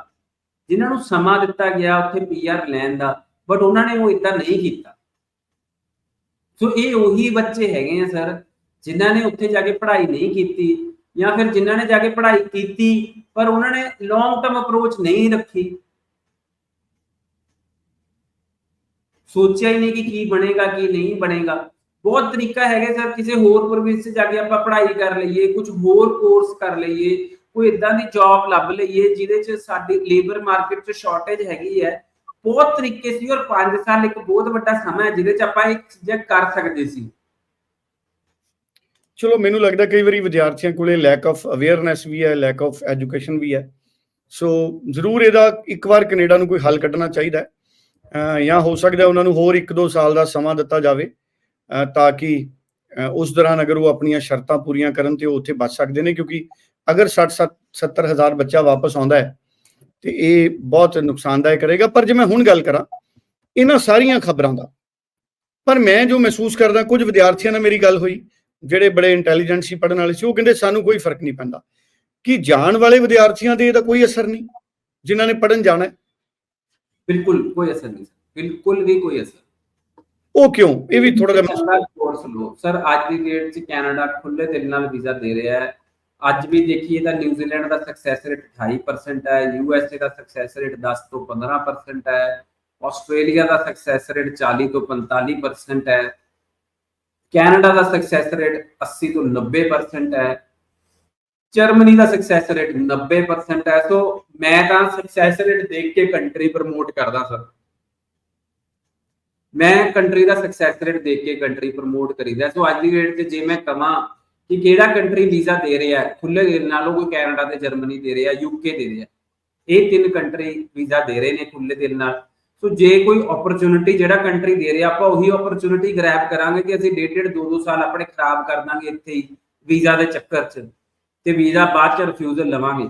ਜਿਨ੍ਹਾਂ ਨੂੰ ਸਮਾਂ ਦਿੱਤਾ ਗਿਆ ਉੱਥੇ ਪੀਆਰ ਲੈਣ ਦਾ ਬਟ ਉਹਨਾਂ ਨੇ ਉਹ ਇਦਾਂ ਨਹੀਂ ਕੀਤਾ। ਸੋ ਇਹ ਉਹੀ ਬੱਚੇ ਹੈਗੇ ਆ ਸਰ, ਜਿਨ੍ਹਾਂ ਨੇ ਉੱਥੇ ਜਾ ਕੇ ਪੜ੍ਹਾਈ ਨਹੀਂ ਕੀਤੀ ਜਾਂ ਫਿਰ ਜਿਨ੍ਹਾਂ ਨੇ ਜਾ ਕੇ ਪੜ੍ਹਾਈ ਕੀਤੀ, ਪਰ ਉਹਨਾਂ ਨੇ ਲੌਂਗ ਟਰਮ ਅਪਰੋਚ ਨਹੀਂ ਰੱਖੀ। ਸੋਚਿਆ ਹੀ ਨਹੀਂ ਕਿ ਕੀ ਬਣੇਗਾ, ਕੀ ਨਹੀਂ ਬਣੇਗਾ। ਬਹੁਤ ਤਰੀਕਾ ਹੈਗਾ ਸਰ, ਕਿਸੇ ਹੋਰ ਪ੍ਰੋਵਿੰਸ 'ਚ ਜਾ ਕੇ ਆਪਾਂ ਪੜ੍ਹਾਈ ਕਰ ਲਈਏ ਕੁਝ ਹੋਰ ਕੋਰਸ ਕਰ ਲਈਏ, ਕੋਈ ਇਦਾਂ ਦੀ ਜੌਬ ਲੱਭ ਲਈਏ ਜਿਹਦੇ 'ਚ ਸਾਡੀ ਲੇਬਰ ਮਾਰਕੀਟ 'ਚ ਸ਼ਾਰਟੇਜ ਹੈਗੀ ਹੈ। ਬਹੁਤ ਤਰੀਕੇ ਸੀ ਔਰ 5 ਸਾਲ ਇੱਕ ਬਹੁਤ ਵੱਡਾ ਸਮਾਂ ਹੈ ਜਿਹਦੇ 'ਚ ਆਪਾਂ ਇੱਕ ਚੀਜ਼ਾਂ ਕਰ ਸਕਦੇ ਸੀ। ਚਲੋ, ਮੈਨੂੰ ਲੱਗਦਾ ਕਈ ਵਾਰੀ ਵਿਦਿਆਰਥੀਆਂ ਕੋਲੇ ਲੈਕ ਆਫ ਅਵੇਅਰਨੈਸ ਵੀ ਹੈ ਲੈਕ ਆਫ ਐਜੂਕੇਸ਼ਨ ਵੀ ਹੈ। ਸੋ ਜ਼ਰੂਰ ਇਹਦਾ ਇੱਕ ਵਾਰ ਕੈਨੇਡਾ ਨੂੰ ਕੋਈ ਹੱਲ ਕੱਢਣਾ ਚਾਹੀਦਾ ਹੈ। ਜਾਂ ਹੋ ਸਕਦਾ ਉਹਨਾਂ ਨੂੰ ਹੋਰ 1-2 ਸਾਲ ਦਾ ਸਮਾਂ ਦਿੱਤਾ ਜਾਵੇ। ਤਾਂ ਕਿ ਉਸ ਦੌਰਾਨ ਅਗਰ ਉਹ ਆਪਣੀਆਂ ਸ਼ਰਤਾਂ ਪੂਰੀਆਂ ਕਰਨ ਤੇ ਉਹ ਉੱਥੇ ਬਚ ਸਕਦੇ ਨੇ, ਕਿਉਂਕਿ ਅਗਰ 60 70 ਹਜ਼ਾਰ ਬੱਚਾ ਵਾਪਸ ਆਉਂਦਾ ਹੈ, ਤੇ ਇਹ ਬਹੁਤ ਨੁਕਸਾਨਦਾਇਕ ਰਹੇਗਾ। ਪਰ ਜੇ ਮੈਂ ਹੁਣ ਗੱਲ ਕਰਾਂ, ਇਹਨਾਂ ਸਾਰੀਆਂ ਖਬਰਾਂ ਦਾ, ਪਰ ਮੈਂ ਜੋ ਮਹਿਸੂਸ ਕਰਦਾ, ਕੁਝ ਵਿਦਿਆਰਥੀਆਂ ਨਾਲ ਮੇਰੀ ਗੱਲ ਹੋਈ, ਜਿਹੜੇ ਬੜੇ ਇੰਟੈਲੀਜੈਂਟ ਸੀ ਪੜਨ ਵਾਲੇ ਸੀ, ਉਹ ਕਹਿੰਦੇ ਸਾਨੂੰ ਕੋਈ ਫ਼ਰਕ ਨਹੀਂ ਪੈਂਦਾ। ਕਿ ਜਾਣ ਵਾਲੇ ਵਿਦਿਆਰਥੀਆਂ ਦੇ ਇਹਦਾ ਕੋਈ ਅਸਰ ਨਹੀਂ, ਜਿਨ੍ਹਾਂ ਨੇ ਪੜਨ ਜਾਣਾ ਬਿਲਕੁਲ, ਕੋਈ ਅਸਰ ਨਹੀਂ ਬਿਲਕੁਲ ਵੀ ਕੋਈ ਅਸਰ ਉਹ ਕਿਉਂ? ਇਹ ਵੀ ਥੋੜਾ ਜਿਹਾ ਕੋਰਸ ਲੋ ਸਰ ਅੱਜ ਦੀ ਡੇਟ 'ਚ ਕੈਨੇਡਾ ਖੁੱਲੇ ਦਿਲ ਨਾਲ ਵੀਜ਼ਾ ਦੇ ਰਿਹਾ ਹੈ। ਅੱਜ ਵੀ ਦੇਖੀਏ ਤਾਂ ਨਿਊਜ਼ੀਲੈਂਡ ਦਾ ਸਕਸੈਸ ਰੇਟ 28% ਹੈ ਯੂਐਸਏ ਦਾ ਸਕਸੈਸ ਰੇਟ 10 ਤੋਂ 15% ਹੈ ਆਸਟ੍ਰੇਲੀਆ ਦਾ ਸਕਸੈਸ ਰੇਟ 40 ਤੋਂ 45% ਹੈ ਕੈਨੇਡਾ ਦਾ ਸਕਸੈਸ ਰੇਟ 80 ਤੋਂ 90% ਹੈ ਜਰਮਨੀ ਦਾ ਸਕਸੈਸ ਰੇਟ 90% ਹੈ। ਸੋ ਮੈਂ ਤਾਂ ਸਕਸੈਸ ਰੇਟ ਦੇਖ ਕੇ ਕੰਟਰੀ ਪ੍ਰਮੋਟ ਕਰਦਾ ਸਰ ਮੈਂ ਕੰਟਰੀ ਦਾ ਸਕਸੈਸ ਰੇਟ ਦੇਖ ਕੇ ਕੰਟਰੀ ਪ੍ਰਮੋਟ ਕਰੀਦਾ। ਸੋ ਅੱਜ ਦੀ ਡੇਟ ਤੇ ਜੇ ਮੈਂ ਕਹਾਂ ਕਿ ਕਿਹੜਾ ਕੰਟਰੀ ਵੀਜ਼ਾ ਦੇ ਰਿਹਾ ਹੈ ਖੁੱਲੇ ਨਾਲ ਕੋਈ ਕੈਨੇਡਾ ਤੇ ਜਰਮਨੀ ਦੇ ਰਿਹਾ ਯੂਕੇ ਦੇ ਰਿਹਾ ਇਹ ਤਿੰਨ ਕੰਟਰੀ ਵੀਜ਼ਾ ਦੇ ਰਹੇ ਨੇ ਖੁੱਲੇ ਦਿਲ ਨਾਲ। ਸੋ ਜੇ ਕੋਈ ਓਪਰਚੁਨਿਟੀ ਜਿਹੜਾ ਕੰਟਰੀ ਦੇ ਰਿਹਾ, ਆਪਾਂ ਉਹੀ ਓਪਰਚੁਨਿਟੀ ਗ੍ਰੈਬ ਕਰਾਂਗੇ ਕਿ ਅਸੀਂ ਡੇਟਡ 2-2 ਸਾਲ ਆਪਣੇ ਖਰਾਬ ਕਰ ਦਾਂਗੇ ਇੱਥੇ ਹੀ ਵੀਜ਼ਾ ਦੇ ਚੱਕਰ 'ਚ ਤੇ ਵੀਜ਼ਾ ਬਾਅਦ 'ਚ ਰਿਫਿਊਜ਼ਲ ਲਵਾਂਗੇ।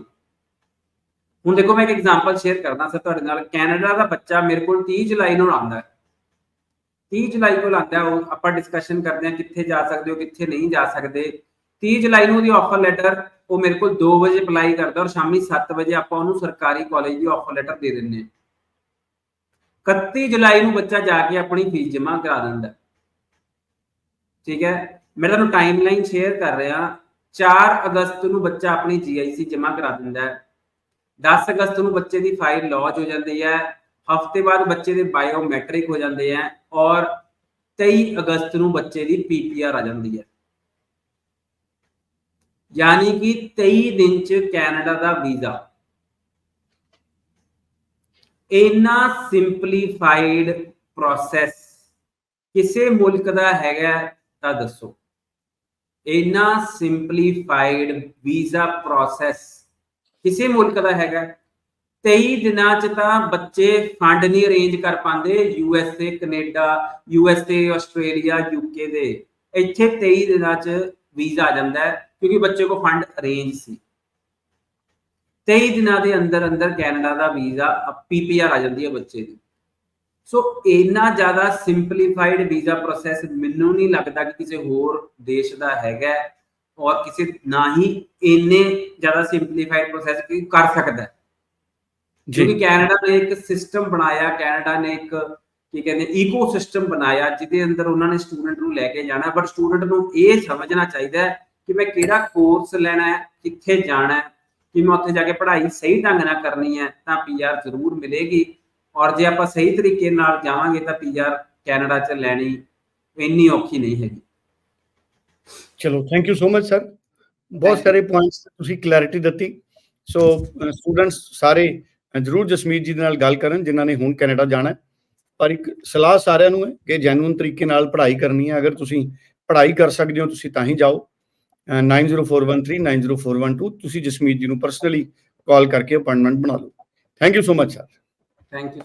ਹੁਣ ਦੇਖੋ ਮੈਂ ਇੱਕ ਐਗਜ਼ਾਮਪਲ ਸ਼ੇਅਰ ਕਰਦਾ ਸਰ ਤੁਹਾਡੇ ਨਾਲ। ਕੈਨੇਡਾ ਦਾ ਬੱਚਾ ਮੇਰੇ ਕੋਲ 30 ਜੁਲਾਈ ਨੂੰ ਆਉਂਦਾ ਹੈ। 30 ਜੁਲਾਈ ਕੋਲ ਆਉਂਦਾ ਉਹ ਆਪਾਂ ਡਿਸਕਸ਼ਨ ਕਰਦੇ ਹਾਂ ਕਿੱਥੇ ਜਾ ਸਕਦੇ ਹੋ, ਕਿੱਥੇ ਨਹੀਂ ਜਾ ਸਕਦੇ। 30 ਜੁਲਾਈ ਨੂੰ ਉਹਦੀ ਆਫਰ ਲੈਟਰ ਉਹ ਮੇਰੇ ਕੋਲ 2 ਵਜੇ ਅਪਲਾਈ ਕਰਦਾ ਔਰ ਸ਼ਾਮੀ 7 ਵਜੇ ਆਪਾਂ ਉਹਨੂੰ ਸਰਕਾਰੀ ਕਾਲਜ ਦੀ ਆਫਰ ਲੈਟਰ ਦੇ ਦਿੰਨੇ 31 ਜੁਲਾਈ ਨੂੰ ਬੱਚਾ ਜਾ ਕੇ ਆਪਣੀ ਫੀਸ ਜਮ੍ਹਾਂ ਕਰਾ ਦਿੰਦਾ ਠੀਕ ਹੈ? ਮੈਂ ਤੁਹਾਨੂੰ ਟਾਈਮਲਾਈਨ ਸ਼ੇਅਰ ਕਰ ਰਿਹਾ। 4 ਅਗਸਤ ਨੂੰ ਬੱਚਾ ਆਪਣੀ ਜੀਆਈਸੀ ਜਮ੍ਹਾਂ ਕਰਾ ਦਿੰਦਾ ਹੈ। 10 ਅਗਸਤ ਨੂੰ ਬੱਚੇ ਦੀ ਫਾਈਲ ਲੌਂਚ ਹੋ ਜਾਂਦੀ ਹੈ। ਹਫ਼ਤੇ ਬਾਅਦ ਬੱਚੇ ਦੇ ਬਾਇਓਮੈਟ੍ਰਿਕ ਹੋ ਜਾਂਦੇ ਆ ਔਰ 23 ਅਗਸਤ ਨੂੰ ਬੱਚੇ ਦੀ ਪੀਪੀਆਰ ਆ ਜਾਂਦੀ ਹੈ ਯਾਨੀ ਕਿ 23 ਦਿਨ ਚ ਕੈਨੇਡਾ ਦਾ ਵੀਜ਼ਾ। ਇਨਾ ਸਿੰਪਲੀਫਾਈਡ ਪ੍ਰੋਸੈਸ ਕਿਸੇ ਮੁਲਕ ਦਾ ਹੈਗਾ ਤਾਂ ਦੱਸੋ। ਇਨਾ ਸਿੰਪਲੀਫਾਈਡ ਵੀਜ਼ਾ ਪ੍ਰੋਸੈਸ ਕਿਸੇ ਮੁਲਕ ਦਾ ਹੈਗਾ। 23 ਦਿਨਾਂ ਚ ਤਾਂ ਬੱਚੇ ਫੰਡ ਨਹੀਂ ਅਰੇਂਜ ਕਰ ਪਾਉਂਦੇ ਯੂ ਐਸ ਯੂਐਸਏ ਕੈਨੇਡਾ ਏ ਆਸਟ੍ਰੇਲੀਆ ਯੂਕੇ ਦੇ। ਇੱਥੇ 23 ਦਿਨਾਂ ਚ ਵੀਜ਼ਾ ਆ ਜਾਂਦਾ ਹੈ, ਕਿਉਂਕਿ ਬੱਚੇ ਕੋ ਫੰਡ ਅਰੇਂਜ ਸੀ। 23 ਦਿਨਾਂ ਦੇ ਅੰਦਰ ਅੰਦਰ ਕੈਨੇਡਾ ਦਾ ਵੀਜ਼ਾ ਪੀਪੀਆਰ ਆ ਜਾਂਦੀ ਹੈ ਬੱਚੇ ਦੀ। ਸੋ ਇੰਨਾ ਜ਼ਿਆਦਾ ਸਿੰਪਲੀਫਾਈਡ ਵੀਜ਼ਾ ਪ੍ਰੋਸੈਸ ਮੈਨੂੰ ਨਹੀਂ ਲੱਗਦਾ ਕਿ ਕਿਸੇ ਹੋਰ ਦੇਸ਼ ਦਾ ਹੈਗਾ ਔਰ ਕਿਸੇ ਨਾ ਹੀ ਇੰਨੇ ਜ਼ਿਆਦਾ ਸਿੰਪਲੀਫਾਈਡ ਪ੍ਰੋਸੈਸ ਕਰ ਸਕਦਾ ਕਿਉਂਕਿ ਕੈਨੇਡਾ ਨੇ ਇੱਕ ਸਿਸਟਮ ਬਣਾਇਆ ਕੈਨੇਡਾ ਨੇ ਇੱਕ ਕੀ ਕਹਿੰਦੇ ਈਕੋਸਿਸਟਮ ਬਣਾਇਆ ਜਿਹਦੇ ਅੰਦਰ ਉਹਨਾਂ ਨੇ ਸਟੂਡੈਂਟ ਨੂੰ ਲੈ ਕੇ ਜਾਣਾ ਬਟ ਸਟੂਡੈਂਟ ਨੂੰ ਇਹ ਸਮਝਣਾ ਚਾਹੀਦਾ ਹੈ ਕਿ ਮੈਂ ਕਿਹੜਾ ਕੋਰਸ ਲੈਣਾ ਹੈ ਕਿੱਥੇ ਜਾਣਾ ਹੈ ਕਿ ਮੈਂ ਉੱਥੇ ਜਾ ਕੇ ਪੜ੍ਹਾਈ ਸਹੀ ਢੰਗ ਨਾਲ ਕਰਨੀ ਹੈ ਤਾਂ ਪੀਆਰ ਜ਼ਰੂਰ ਮਿਲੇਗੀ। ਔਰ ਜੇ ਆਪਾਂ ਸਹੀ ਤਰੀਕੇ ਨਾਲ ਜਾਵਾਂਗੇ ਤਾਂ ਪੀਆਰ ਕੈਨੇਡਾ 'ਚ ਲੈਣੀ ਇੰਨੀ ਔਖੀ ਨਹੀਂ ਹੈਗੀ। ਚਲੋ thank you so much sir ਬਹੁਤ ਸਾਰੇ ਪੁਆਇੰਟਸ ਤੁਸੀਂ ਕਲੈਰਿਟੀ ਦਿੱਤੀ। ਸੋ ਸਟੂਡੈਂਟਸ ਸਾਰੇ ਜ਼ਰੂਰ ਜਸਮੀਤ ਜੀ ਦੇ ਨਾਲ ਗੱਲ ਕਰਨ ਜਿਨ੍ਹਾਂ ਨੇ ਹੁਣ ਕੈਨੇਡਾ ਜਾਣਾ ਪਰ ਇੱਕ ਸਲਾਹ ਸਾਰਿਆਂ ਨੂੰ ਹੈ ਕਿ ਜੈਨੂਇਨ ਤਰੀਕੇ ਨਾਲ ਪੜ੍ਹਾਈ ਕਰਨੀ ਹੈ। ਅਗਰ ਤੁਸੀਂ ਪੜ੍ਹਾਈ ਕਰ ਸਕਦੇ ਹੋ ਤੁਸੀਂ ਤਾਂ ਹੀ ਜਾਓ। ਅ, 9041390412 90412 ਤੁਸੀਂ ਜਸਮੀਤ ਜੀ ਨੂੰ ਪਰਸਨਲੀ ਕਾਲ ਕਰਕੇ ਅਪਾਇੰਟਮੈਂਟ ਬਣਾ ਲਓ। Thank you so much sir thank you